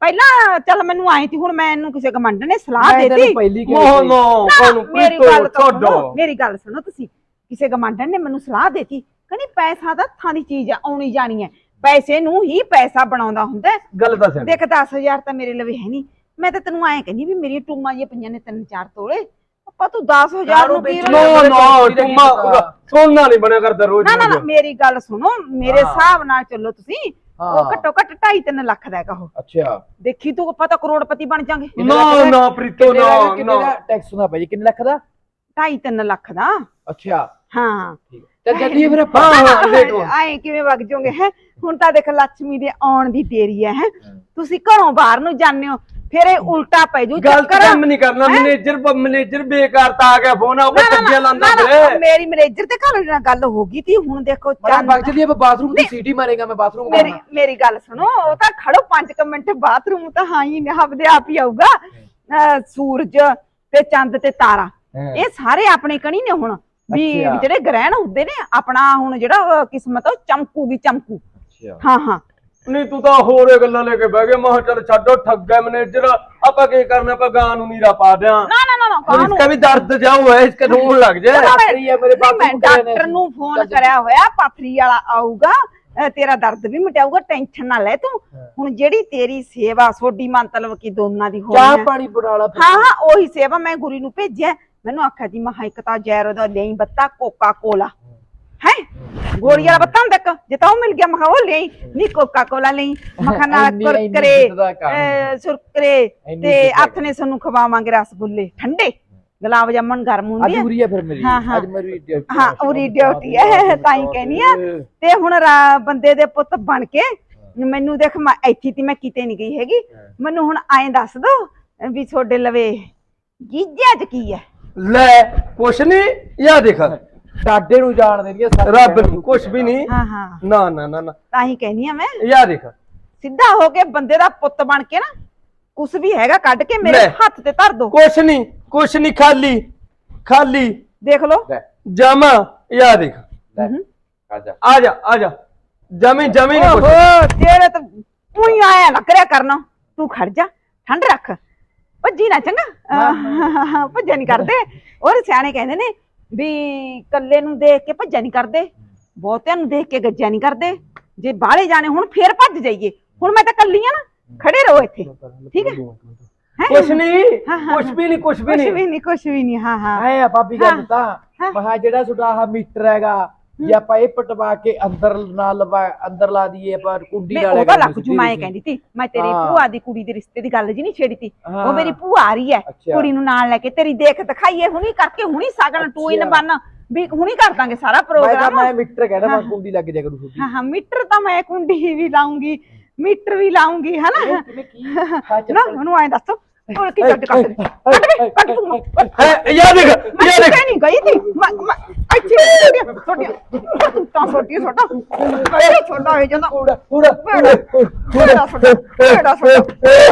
ਪਹਿਲਾਂ ਚੱਲ ਮੈਨੂੰ ਆਏ ਤੀ ਹੁਣ ਮੈਨੂੰ ਕਿਸੇ ਕਮੰਡ ਨੇ ਸਲਾਹ ਮੈਂ ਤੈਨੂੰ ਮੇਰੀ ਗੱਲ ਸੁਣੋ ਛੱਡੋ ਮੇਰੀ ਗੱਲ ਸੁਣੋ ਤੁਸੀਂ। ਕਿਸੇ ਗਮਾਂਡਨ ਨੇ ਮੈਨੂੰ ਸਲਾਹ ਦਿੱਤੀ ਕਹਿੰਦੀ ਪੈਸਾ ਤਾਂ ਥਾਂ ਦੀ ਚੀਜ਼ ਆ ਆਉਣੀ ਜਾਣੀ ਹੈ। ਪੈਸੇ ਨੂੰ ਹੀ ਪੈਸਾ ਬਣਾਉਂਦਾ ਹੁੰਦਾ ਹੈ। ਗੱਲ ਤਾਂ ਦੇਖ 10000 ਤਾਂ ਮੇਰੇ ਲਵੇ ਹੈ ਨਹੀਂ। ਮੈਂ ਤਾਂ ਤੈਨੂੰ ਐਂ ਕਹਿੰਦੀ ਵੀ ਮੇਰੀਆਂ ਟੂਮਾਂ ਜਿਹੀਆਂ ਪਈਆਂ ਨੇ ਤਿੰਨ ਚਾਰ ਤੋਲੇ। ਆਪਾਂ ਤੂੰ 10000 ਨੂੰ ਕੀ ਨੋ ਰੋਇਆ? ਨੋ ਤੂੰ ਸੋਨਾ ਨਹੀਂ ਬਣਿਆ ਕਰਦਾ ਰੋਜ਼ ਨਾ ਨਾ ਨਾ ਮੇਰੀ ਗੱਲ ਸੁਣੋ ਮੇਰੇ ਹਿਸਾਬ ਨਾਲ ਚੱਲੋ ਤੁਸੀਂ। ਉਹ ਹਾਂ। ਘੱਟੋ 2.5 ਲੱਖ ਦਾ ਹੈਗਾ ਅੱਛਾ। ਦੇਖੀ ਤੂੰ ਆਪਾਂ ਤਾਂ ਕਰੋੜਪਤੀ ਬਣ ਜਾਾਂਗੇ। ਨਾ ਨਾ ਪ੍ਰੀਤੋ ਨਾ ਕਿੰਨੇ ਦਾ? ਟੈਕਸ ਹੋਣਾ ਭਾਈ ਕਿੰਨੇ ਲੱਖ ਦਾ? 2.5 3 ਲੱਖ ਦਾ। ਅੱਛਾ। ਹਾਂ। ਠੀਕ ਹੈ। ਚੱਲ ਚੱਲੀਏ ਫਿਰ ਆਏ ਕਿਵੇਂ ਵਗ ਜਾਓਗੇ ਹੈ? ਹੁਣ ਤਾਂ ਦੇਖ ਲక్ష్ਮੀ ਦੇ ਆਉਣ ਦੀ ਦੇਰੀ ਹੈ। ਤੁਸੀਂ ਘਰੋਂ ਬਾਹਰ ਨੂੰ ਜਾਂਦੇ ਹੋ। ਫਿਰ ਇਹ ਉਲਟਾ ਪੈ ਜੂ ਗਲਤ ਕੰਮ ਨਹੀਂ ਕਰਨਾ ਮੈਨੇਜਰ ਮੈਨੇਜਰ ਬੇਕਾਰ ਆ ਗਿਆ ਫੋਨ ਆ ਉਹ ਟੱਗਿਆ ਲਾਂਦਾ ਫਿਰ। ਮੇਰੀ ਮੈਨੇਜਰ ਤੇ ਘਰ ਨਾਲ ਗੱਲ ਹੋ ਗਈ ਤੀ ਹੁਣ ਦੇਖੋ ਚੱਲ ਬਗ ਬਾਥਰੂਮ ਦੀ ਮਾਰੇਗਾ ਮੈਂ ਬਾਥਰੂਮ ਮੇਰੀ ਮੇਰੀ ਗੱਲ ਸੁਣੋ ਉਹ ਤਾਂ ਖੜੋ 5 ਮਿੰਟ ਬਾਥਰੂਮ ਤਾਂ ਹਾਂ ਹੀ ਆਪਦੇ ਆਪ ਹੀ ਆਊਗਾ। ਸੂਰਜ ਤੇ ਚੰਦ ਤੇ ਤਾਰਾ। ਇਹ ਸਾਰੇ ਆਪਣੇ ਕਣੀ ਨੇ ਹੁਣ ਵੀ ਜਿਹੜੇ ਗ੍ਰਹਿਣ ਹੁੰਦੇ ਨੇ ਆਪਣਾ ਹੁਣ ਜਿਹੜਾ ਕਿਸਮਤ ਚਮਕੂ ਵੀ ਚਮਕੂ। ਹਾਂ ਹਾਂ। ਨਹੀਂ ਤੂੰ ਤਾਂ ਹੋਰ ਗੱਲਾਂ ਲੈ ਕੇ ਬਹਿ ਗਿਆ। ਮੈਂ ਚੱਲ ਛੱਡੋ ਠੱਗਾ ਮੈਨੇਜਰ। ਆਪਾਂ ਕੀ ਕਰਨਾ? ਆਪਾਂ ਗਾਂ ਨੂੰ ਨੀਰਾ ਪਾ ਦਿਆਂ। ਨਾ ਨਾ ਨਾ ਨਾ ਕਾਹਨੂੰ ਇਸਕਾ ਵੀ ਦਰਦ ਜਾ ਹੋਇਆ ਇਸਕੇ ਰੋਣ ਲੱਗ ਜਾ। ਡਾਕਟਰੀ ਹੈ ਮੇਰੇ ਬਾਪੂ ਨੂੰ ਡਾਕਟਰ ਨੂੰ ਫੋਨ ਕਰਿਆ ਹੋਇਆ ਪਾਥਰੀ ਵਾਲਾ ਆਊਗਾ ਤੇਰਾ ਦਰਦ ਵੀ ਮਿਟਾਊਗਾ ਟੈਨਸ਼ਨ ਨਾ ਲੈ ਤੂੰ। ਹੁਣ ਜਿਹੜੀ ਤੇਰੀ ਸੇਵਾ ਸੋਡੀ ਮਤਲਬ ਕੀ ਦੋਨਾਂ ਦੀ ਹੋਣੀ ਚਾਹ ਪਾਣੀ ਬਣਾਲਾ ਹਾਂ ਹਾਂ ਉਹੀ ਸੇਵਾ ਮੈਂ ਗੁਰੂ ਨੂੰ ਭੇਜਿਆ। ਮੈਨੂੰ ਆਖਿਆ ਜੀ ਮਹਾ ਇੱਕ ਤਾਂ ਜੈਰੋ ਦਾ ਲਈ ਬੱਤਾ ਕੋਕਾ ਕੋਲਾ ਹੈ? ਗੋਰੀ ਵਾਲਾ ਬੱਤਾ ਹੁੰਦਾ ਜੇ ਤਾਂ ਉਹ ਮਿਲ ਗਿਆ ਮਖਾ ਉਹ ਲਈ ਨਹੀਂ ਕੋਕਾ ਕੋਲਾ ਲਈ ਮਖਾ ਨਾਲ ਇੰਨੀ- ਇੰਨੀ ਕੁਰਕਰੇ ਜਿੱਦ ਤੇ ਜਿੱਦ ਨੇ ਸਾਨੂੰ ਖਵਾਵਾਂਗੇ ਰਸਗੁੱਲੇ। ਠੰਡੇ? ਗੁਲਾਬ ਜਾਮਣ ਗਰਮ ਅੱਜ ਹੁੰਦੇ ਆ ਹੈ ਫਿਰ ਮੇਰੀ। ਹਾਂ, ਹਾਂ। ਹਾਂ ਉਰੀ ਡਿਊਟੀ ਹੈ ਤਾਂ ਹੀ ਕਹਿਨੀ ਆ। ਤੇ ਹੁਣ ਬੰਦੇ ਦੇ ਪੁੱਤ ਬਣ ਕੇ ਮੈਨੂੰ ਦੇਖ ਮੈਂ ਇੱਥੇ ਤੀ ਮੈਂ ਕਿਤੇ ਨਹੀਂ ਗਈ ਹੈਗੀ। ਮੈਨੂੰ ਹੁਣ ਐਂ ਦੱਸ ਦੋ ਵੀ ਤੁਹਾਡੇ ਲਵੇ ਗੀਜੇ ਚ ਕੀ ਹੈ ਲੈ ਕੁਛ ਨਹੀਂ ਇਹ ਦੇਖ। ਸਾਡੇ ਨੂੰ ਜਾਣ ਦੇਣੀਆਂ ਰੱਬ ਨੂੰ ਕੁਝ ਵੀ ਨਹੀਂ। ਹਾਂ ਹਾਂ। ਨਾ ਨਾ ਨਾ ਤਾਂ ਹੀ ਕਹਿੰਦੀ ਆ ਮੈਂ। ਯਾਰ ਦੇਖ। ਸਿੱਧਾ ਹੋ ਕੇ ਬੰਦੇ ਦਾ ਪੁੱਤ ਬਣ ਕੇ ਨਾ ਕੁਛ ਵੀ ਹੈਗਾ ਕੱਢ ਕੇ ਮੇਰੇ ਹੱਥ ਤੇ ਧਰ ਦੋ। ਕੁਛ ਨਹੀਂ ਕੁਛ ਨਹੀਂ ਖਾਲੀ ਖਾਲੀ। ਦੇਖ ਲਓ। ਜਮਾ ਯਾਰ ਦੇਖ। ਆ ਜਾ। ਆ ਜਾ ਆ ਜਾ। ਜਮੀ ਜਮੀ ਤੇਰੇ ਤਾਂ ਪੂਈ ਆਇਆ ਲੱਗ ਰਿਹਾ ਕਰਨਾ। ਤੂੰ ਖੜ ਜਾ ਠੰਡ ਰੱਖ। ਭੱਜੀ ਨਾ ਚੰਗਾ। ਭੱਜਿਆ ਨਹੀਂ ਕਰਦੇ। ਔਰ ਸਿਆਣੇ ਕਹਿੰਦੇ ਨੇ ਵੀ ਕੱਲੇ ਨੂੰ ਦੇਖ ਕੇ ਭੱਜਿਆ ਨਹੀਂ ਕਰਦੇ। ਬਹੁਤਿਆਂ ਨੂੰ ਦੇਖ ਕੇ ਗੱਜਿਆ ਨਹੀਂ ਕਰਦੇ। ਜੇ ਬਾਹਲੇ ਜਾਣੇ ਹੁਣ ਫੇਰ ਭੱਜ ਜਾਈਏ। ਹੁਣ ਮੈਂ ਤਾਂ ਕੱਲੀ ਆ ਨਾ ਖੜੇ ਰਹੋ ਇੱਥੇ। ਠੀਕ ਹੈ? ਹੈਂ? ਕੁਛ ਨਹੀਂ ਹਾਂ, ਹਾਂ, ਕੁਛ ਵੀ ਨਹੀਂ ਕੁਛ ਵੀ ਕੁਛ ਨਹੀਂ ਵੀ ਨਹੀਂ ਕੁਛ ਵੀ ਨਹੀਂ ਹਾਂ ਹਾਂ। ਐ ਆ ਭਾਬੀ ਗੱਲ ਤਾਂ। ਹਾਂ। ਮਹਾ ਜਿਹੜਾ ਤੁਹਾਡਾ ਆਹ ਮੀਟਰ ਹੈਗਾ ਜੇ ਆਪਾਂ ਇਹ ਪਟਵਾ ਕੇ ਅੰਦਰ ਨਾ ਲਵਾ ਅੰਦਰ ਲਾ ਦਈਏ ਆਪਾਂ ਕੁੰਡੀ ਮੈਂ ਨਾਲ ਉਹਦਾ ਲੱਗ ਜੂ ਮੈਂ ਕਹਿੰਦੀ ਤੀ ਮੈਂ ਤੇਰੀ ਹਾਂ। ਭੂਆ ਦੀ ਕੁੜੀ ਦੇ ਰਿਸ਼ਤੇ ਦੀ ਗੱਲ ਜੀ ਨਹੀਂ ਛੇੜੀ ਤੀ ਉਹ ਹਾਂ। ਮੇਰੀ ਭੂਆ ਆ ਰਹੀ ਹੈ ਅੱਛਾ। ਕੁੜੀ ਨੂੰ ਨਾਲ ਲੈ ਕੇ ਤੇਰੀ ਦੇਖ ਦਿਖਾਈਏ ਹੁਣੀ ਕਰਕੇ ਹੁਣੀ ਸਾਗਣ ਟੂ ਇਨ ਅੱਛਾ। ਬਨ ਵੀ ਹੁਣੀ ਕਰ ਦਾਂਗੇ ਸਾਰਾ ਮੈਂ ਤਾਂ ਪ੍ਰੋਗਰਾਮ ਮੈਂ ਮੀਟਰ ਕਹਿਣਾ ਮੈਂ ਹਾਂ। ਕੁੰਡੀ ਲੱਗ ਜਾ ਕਰੂ ਤੁਹਾਡੀ ਹਾਂ ਹਾਂ ਮੀਟਰ ਤਾਂ ਮੈਂ ਕੁੰਡੀ ਵੀ ਲਾਉਂਗੀ ਮੀਟਰ ਵੀ ਲਾਉਂਗੀ ਹਨਾ ਕਿਵੇਂ ਕੀ ਹਾਂ ਨਾ ਮੈਨੂੰ ਐਂ ਦੱਸ ਉਹ ਕੀ ਕੱਟ ਕੱਟ ਦੇ। ਕੱਟ ਦੇ, ਕੱਟ ਤੂੰ ਹੈ ਯਾ ਦੇਖ ਮੈਂ ਯਾ ਦੇਖ ਕਿਤੇ ਨਹੀਂ ਗਈ ਤੀ ਮੈਂ ਮੈਂ ਇੱਥੇ ਛੋਟੀਆਂ ਛੋਟੀਆਂ ਤਾਂ ਛੋਟੀ ਛੋਟਾ ਕਈ ਛੋਟਾ ਹੋ ਜਾਂਦਾ ਬੇੜਾ ਛੋਟਾ ਬੇੜਾ ਛੋਟਾ ਬੇੜਾ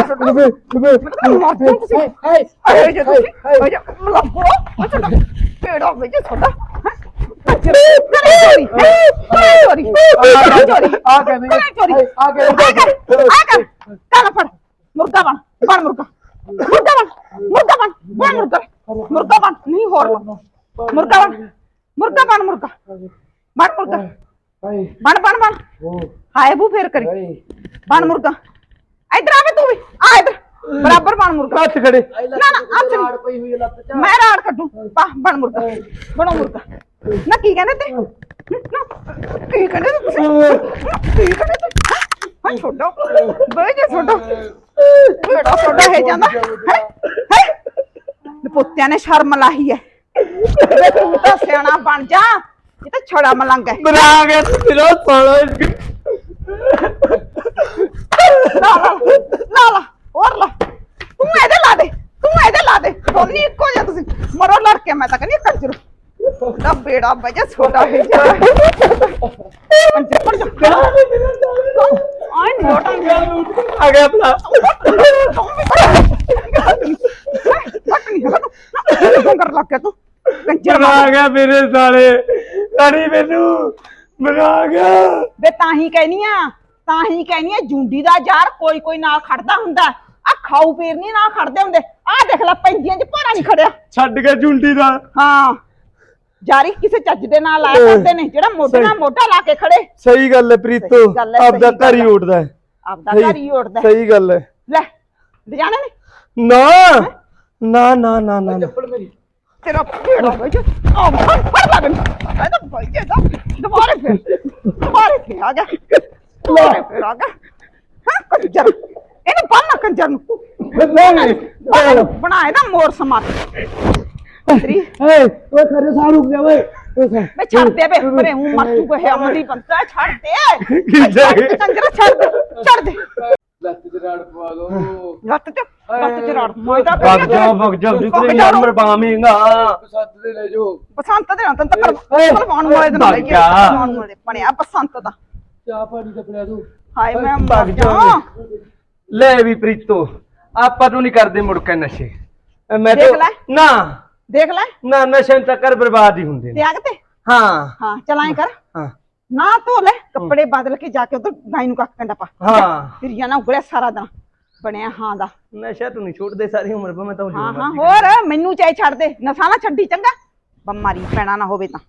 ਛੋਟਾ ਮੈਂ ਮਾਰ ਦੂੰ ਤੁਸੀਂ ਹਾਏ ਅਰੇ ਜੇ ਤੁਸੀਂ ਅਰੇ ਜੇ ਲੱਭੋ ਅੱਛਾ ਬੇੜਾ ਵਿੱਚ ਛੋਟਾ ਕਰੇ ਚੋਰੀ ਕਰੇ ਚੋਰੀ ਕਰੇ ਚੋਰੀ ਆ ਕਹਿੰਦੇ ਕਰੇ ਚੋਰੀ ਆ ਆ ਕਰ ਆ ਕਰ ਕਾਲਾ ਫੜ ਮੁਰਗਾ ਬਣ ਬਣ ਮੁਰਗਾ ਬਣ ਬਣ ਮੁਰਗਾ ਮੁਰਗਾ ਬਣ ਨਹੀਂ ਹੋਰ ਮੁਰਗਾ ਬਣ ਮੁਰਗਾ ਬਣ ਮੁਰਗਾ ਬਣ ਬਣ ਬਣ ਹਾਏ ਬੂ ਫੇਰ ਕਰੀ ਬਣ ਮੁਰਗਾ ਇੱਧਰ ਆਵੇ ਤੂੰ ਵੀ ਆ ਇੱਧਰ ਬਰਾਬਰ ਬਣ ਮੁਰਗਾ ਹੱਥ ਖੜੇ ਨਾ ਨਾ ਹੱਥ। ਰਾੜ ਪਈ ਹੋਈ ਲੱਤ ਚ ਮੈਂ ਰਾੜ ਕੱਢੂ ਪਾ ਬਣ ਮੁਰਗਾ ਬਣੋ ਮੁਰਗਾ ਨਾ ਕੀ ਕਹਿੰਦੇ ਤੇ ਕੀ ਕਹਿੰਦੇ ਤੁਸੀਂ? ਕੀ ਕਹਿੰਦੇ ਤੇ ਹਾਂ ਛੋਟਾ। ਬਈ ਜੇ ਛੋਟਾ। ਬੇੜਾ ਛੋਟਾ ਹੈ ਜਾਂਦਾ। ਹੈ ਹੈ? ਪੁੱਤਿਆਂ ਨੇ ਸ਼ਰਮ ਲਾਹੀ ਹੈ ਵੇ ਤੂੰ ਤਾਂ ਸਿਆਣਾ ਬਣ ਜਾ। ਇਹ ਤਾਂ ਛੜਾ ਮਲੰਗ ਹੈ ਬਣਾ ਕੇ ਤੇਰਾ ਸਾਲਾ ਲਾ ਲਾ ਲਾ ਲਾ ਹੋਰ ਲਾ। ਤੂੰ ਇਹਦੇ ਲਾ ਦੇ ਤੂੰ ਇਹਦੇ ਲਾ ਦੇ। ਦੋਨੀ ਇੱਕੋ ਜਿਹਾ ਤੁਸੀਂ। ਮਰੋ ਲੜ ਕੇ ਮੈਂ ਤਾਂ ਕਹਿੰਦੀ ਕੰਜਰ ਦਾ ਬੇੜਾ ਬਜਾ ਛੋਟਾ ਹੈ ਜਾ। ਕੰਜਰ ਪਰ ਜਾ ਆ ਗਿਆ ਆਪਣਾ ਬੱਟ ਨਹੀਂ ਹੈਗਾ ਤੂੰ ਕਰ ਲੱਗ ਗਿਆ ਤੂੰ ਕੰਜਰ ਬਣਾ ਗਿਆ ਮੇਰੇ ਸਾਲੇ। ਲੜੀ ਮੈਨੂੰ ਬਣਾ ਗਿਆ। ਵੇ ਤਾਂ ਹੀ ਕਹਿਨੀ ਆ ਤਾਂ ਹੀ ਕਹਿਨੀ ਆ ਜੁੰਡੀ ਦਾ ਯਾਰ ਕੋਈ ਕੋਈ ਨਾਲ ਖੜਦਾ ਹੁੰਦਾ। ਆ ਖਾਊ ਪੀਰ ਨਹੀਂ ਨਾਲ ਖੜਦੇ ਹੁੰਦੇ। ਆ ਦੇਖ ਲੈ ਪੈਂਦੀਆਂ ਚ ਭਾਰਾ ਨਹੀਂ ਖੜਿਆ। ਛੱਡ ਕੇ ਝੁੰਡੀ ਦਾ। ਹਾਂ। ਜਾਰੀ ਕਿਸੇ ਚੱਜ ਦੇ ਨਾਲ ਆਇਆ ਕਰਦੇ ਨੇ ਜਿਹੜਾ ਮੋਢੇ ਨਾਲ ਮੋਢਾ ਲਾ ਕੇ ਖੜੇ। ਸਹੀ ਗੱਲ ਹੈ ਪ੍ਰੀਤੋ ਸਹੀ ਗੱਲ ਹੈ, ਆਪਦਾ ਸਹੀ ਘਰ ਹੀ ਗੱਲ ਹੈ। ਉੱਡਦਾ ਹੈ। ਆਪਦਾ ਘਰ ਹੀ ਉੱਡਦਾ ਹੈ। ਸਹੀ ਗੱਲ ਹੈ। ਲੈ ਲਿਜਾਣੇ ਨੇ? ਨਾ। ਨਾ ਨਾ ਨਾ ਨਾ ਨਾ। ਮੇਰੀ। ਤੇਰਾ ਭੇੜਾ ਵਿੱਚ ਆ ਫੜ ਫੜ ਲੱਗਣ ਇਹ ਤਾਂ ਭਾਈ ਜੇ ਦਾ ਦੁਬਾਰੇ ਫੇਰ। ਦੁਬਾਰੇ ਫੇਰ ਆ ਗਿਆ। ਦੁਬਾਰੇ ਫੇਰ ਆ ਗਿਆ। ਹਾਂ ਕੰਜਰ। ਇਹਨੂੰ ਬੰਨ ਕੰਜਰ ਨੂੰ। ਨਹੀਂ। ਬੰਨ, ਬਣਾ ਇਹਦਾ ਮੋਰ ਸਮਾਰ ਤੇਰੀ ਏ ਓਏ ਖੜੇ ਸਾਹ ਰੁਕ ਜਾ ਓਏ। ਓਏ ਖਾ- ਮੈਂ ਛੱਡ ਦੇ ਬੇ ਪਰੇ ਹੂੰ ਮਰ ਤੂੰ ਕਹੇ ਅਮਰੀ ਬੰਦਾ ਛੱਡ ਦੇ। ਕਿੱਥੇ? ਛੱਡ ਕੰਜਰ ਛੱਡ ਦੇ ਛੱਡ ਦੇ। ਲੱਤ ਚ ਰਾੜ ਪਵਾ ਦੋ ਲੱਤ ਤੇ ਲੱਤ ਤੇ ਰੜ ਮੈਂ ਤਾਂ ਭੱਗ ਜਾ ਭੱਗ ਜਾ ਜਿੱਤੇ ਯਾਰ ਮਰ ਬਾਵੇਂਗਾ ਸੱਤ ਦੇ। ਲੈ ਜੋ ਬਸੰਤ ਦੇ ਨਾਲ ਤੰਤ ਕਰ ਪਹਿਲਵਾਨ ਵਾਲੇ ਦੇ ਨਾਲ ਭੱਗ ਜਾ। ਪਹਿਲਵਾਨ ਵਾਲੇ ਬਣਿਆ ਬਸੰਤ ਦਾ। ਚਾਹ ਪਾਣੀ ਦਾ ਪਿਆ ਦੋ ਹਾਏ ਮੈਂ ਮਰ ਭੱਗ ਜਾ ਜਾ। ਲੈ ਵੀ ਪ੍ਰੀਤੋ ਆਪਾਂ ਨੂੰ ਨਹੀਂ ਕਰਦੇ ਮੁੜ ਕੇ ਨਸ਼ੇ। ਮੈਂ ਦੇਖ ਤਾਂ ਲੈ। ਨਾ। ਦੇਖ ਲੈ। ਨਾ ਨਸ਼ੇ ਤਾਂ ਕਰ ਬਰਬਾਦ ਹੀ ਹੁੰਦੇ ਨੇ। ਤਿਆਗ ਤੇ? ਹਾਂ। ਹਾਂ ਚਲਾਏ ਕਰ। ਹਾਂ। ਨਾ ਧੋ ਲੈ ਕੱਪੜੇ ਬਦਲ ਕੇ ਜਾ ਕੇ ਉਧਰ ਗਾਈ ਨੂੰ ਕੱਖ ਕੰਡਾ ਪਾ। ਹਾਂ। ਫਿਰੀਆਂ ਨਾ ਉਗੜਿਆ ਸਾਰਾ ਦਿਨ ਬਣਿਆ ਹਾਂ ਦਾ। ਨਸ਼ਾ ਤੂੰ ਨਹੀਂ ਛੋੜਦੇ ਸਾਰੀ ਉਮਰ ਪਾ ਮੈਂ ਤਾਂ ਹਾਂ ਹਾਂ ਹੋਰ ਮੈਨੂੰ ਚਾਹੇ ਛੱਡ ਦੇ। ਨਸਾ ਨਾ ਛੱਡੀ ਚੰਗਾ। ਬਿਮਾਰੀ ਪੈਣਾ ਨਾ ਹੋਵੇ ਤਾਂ।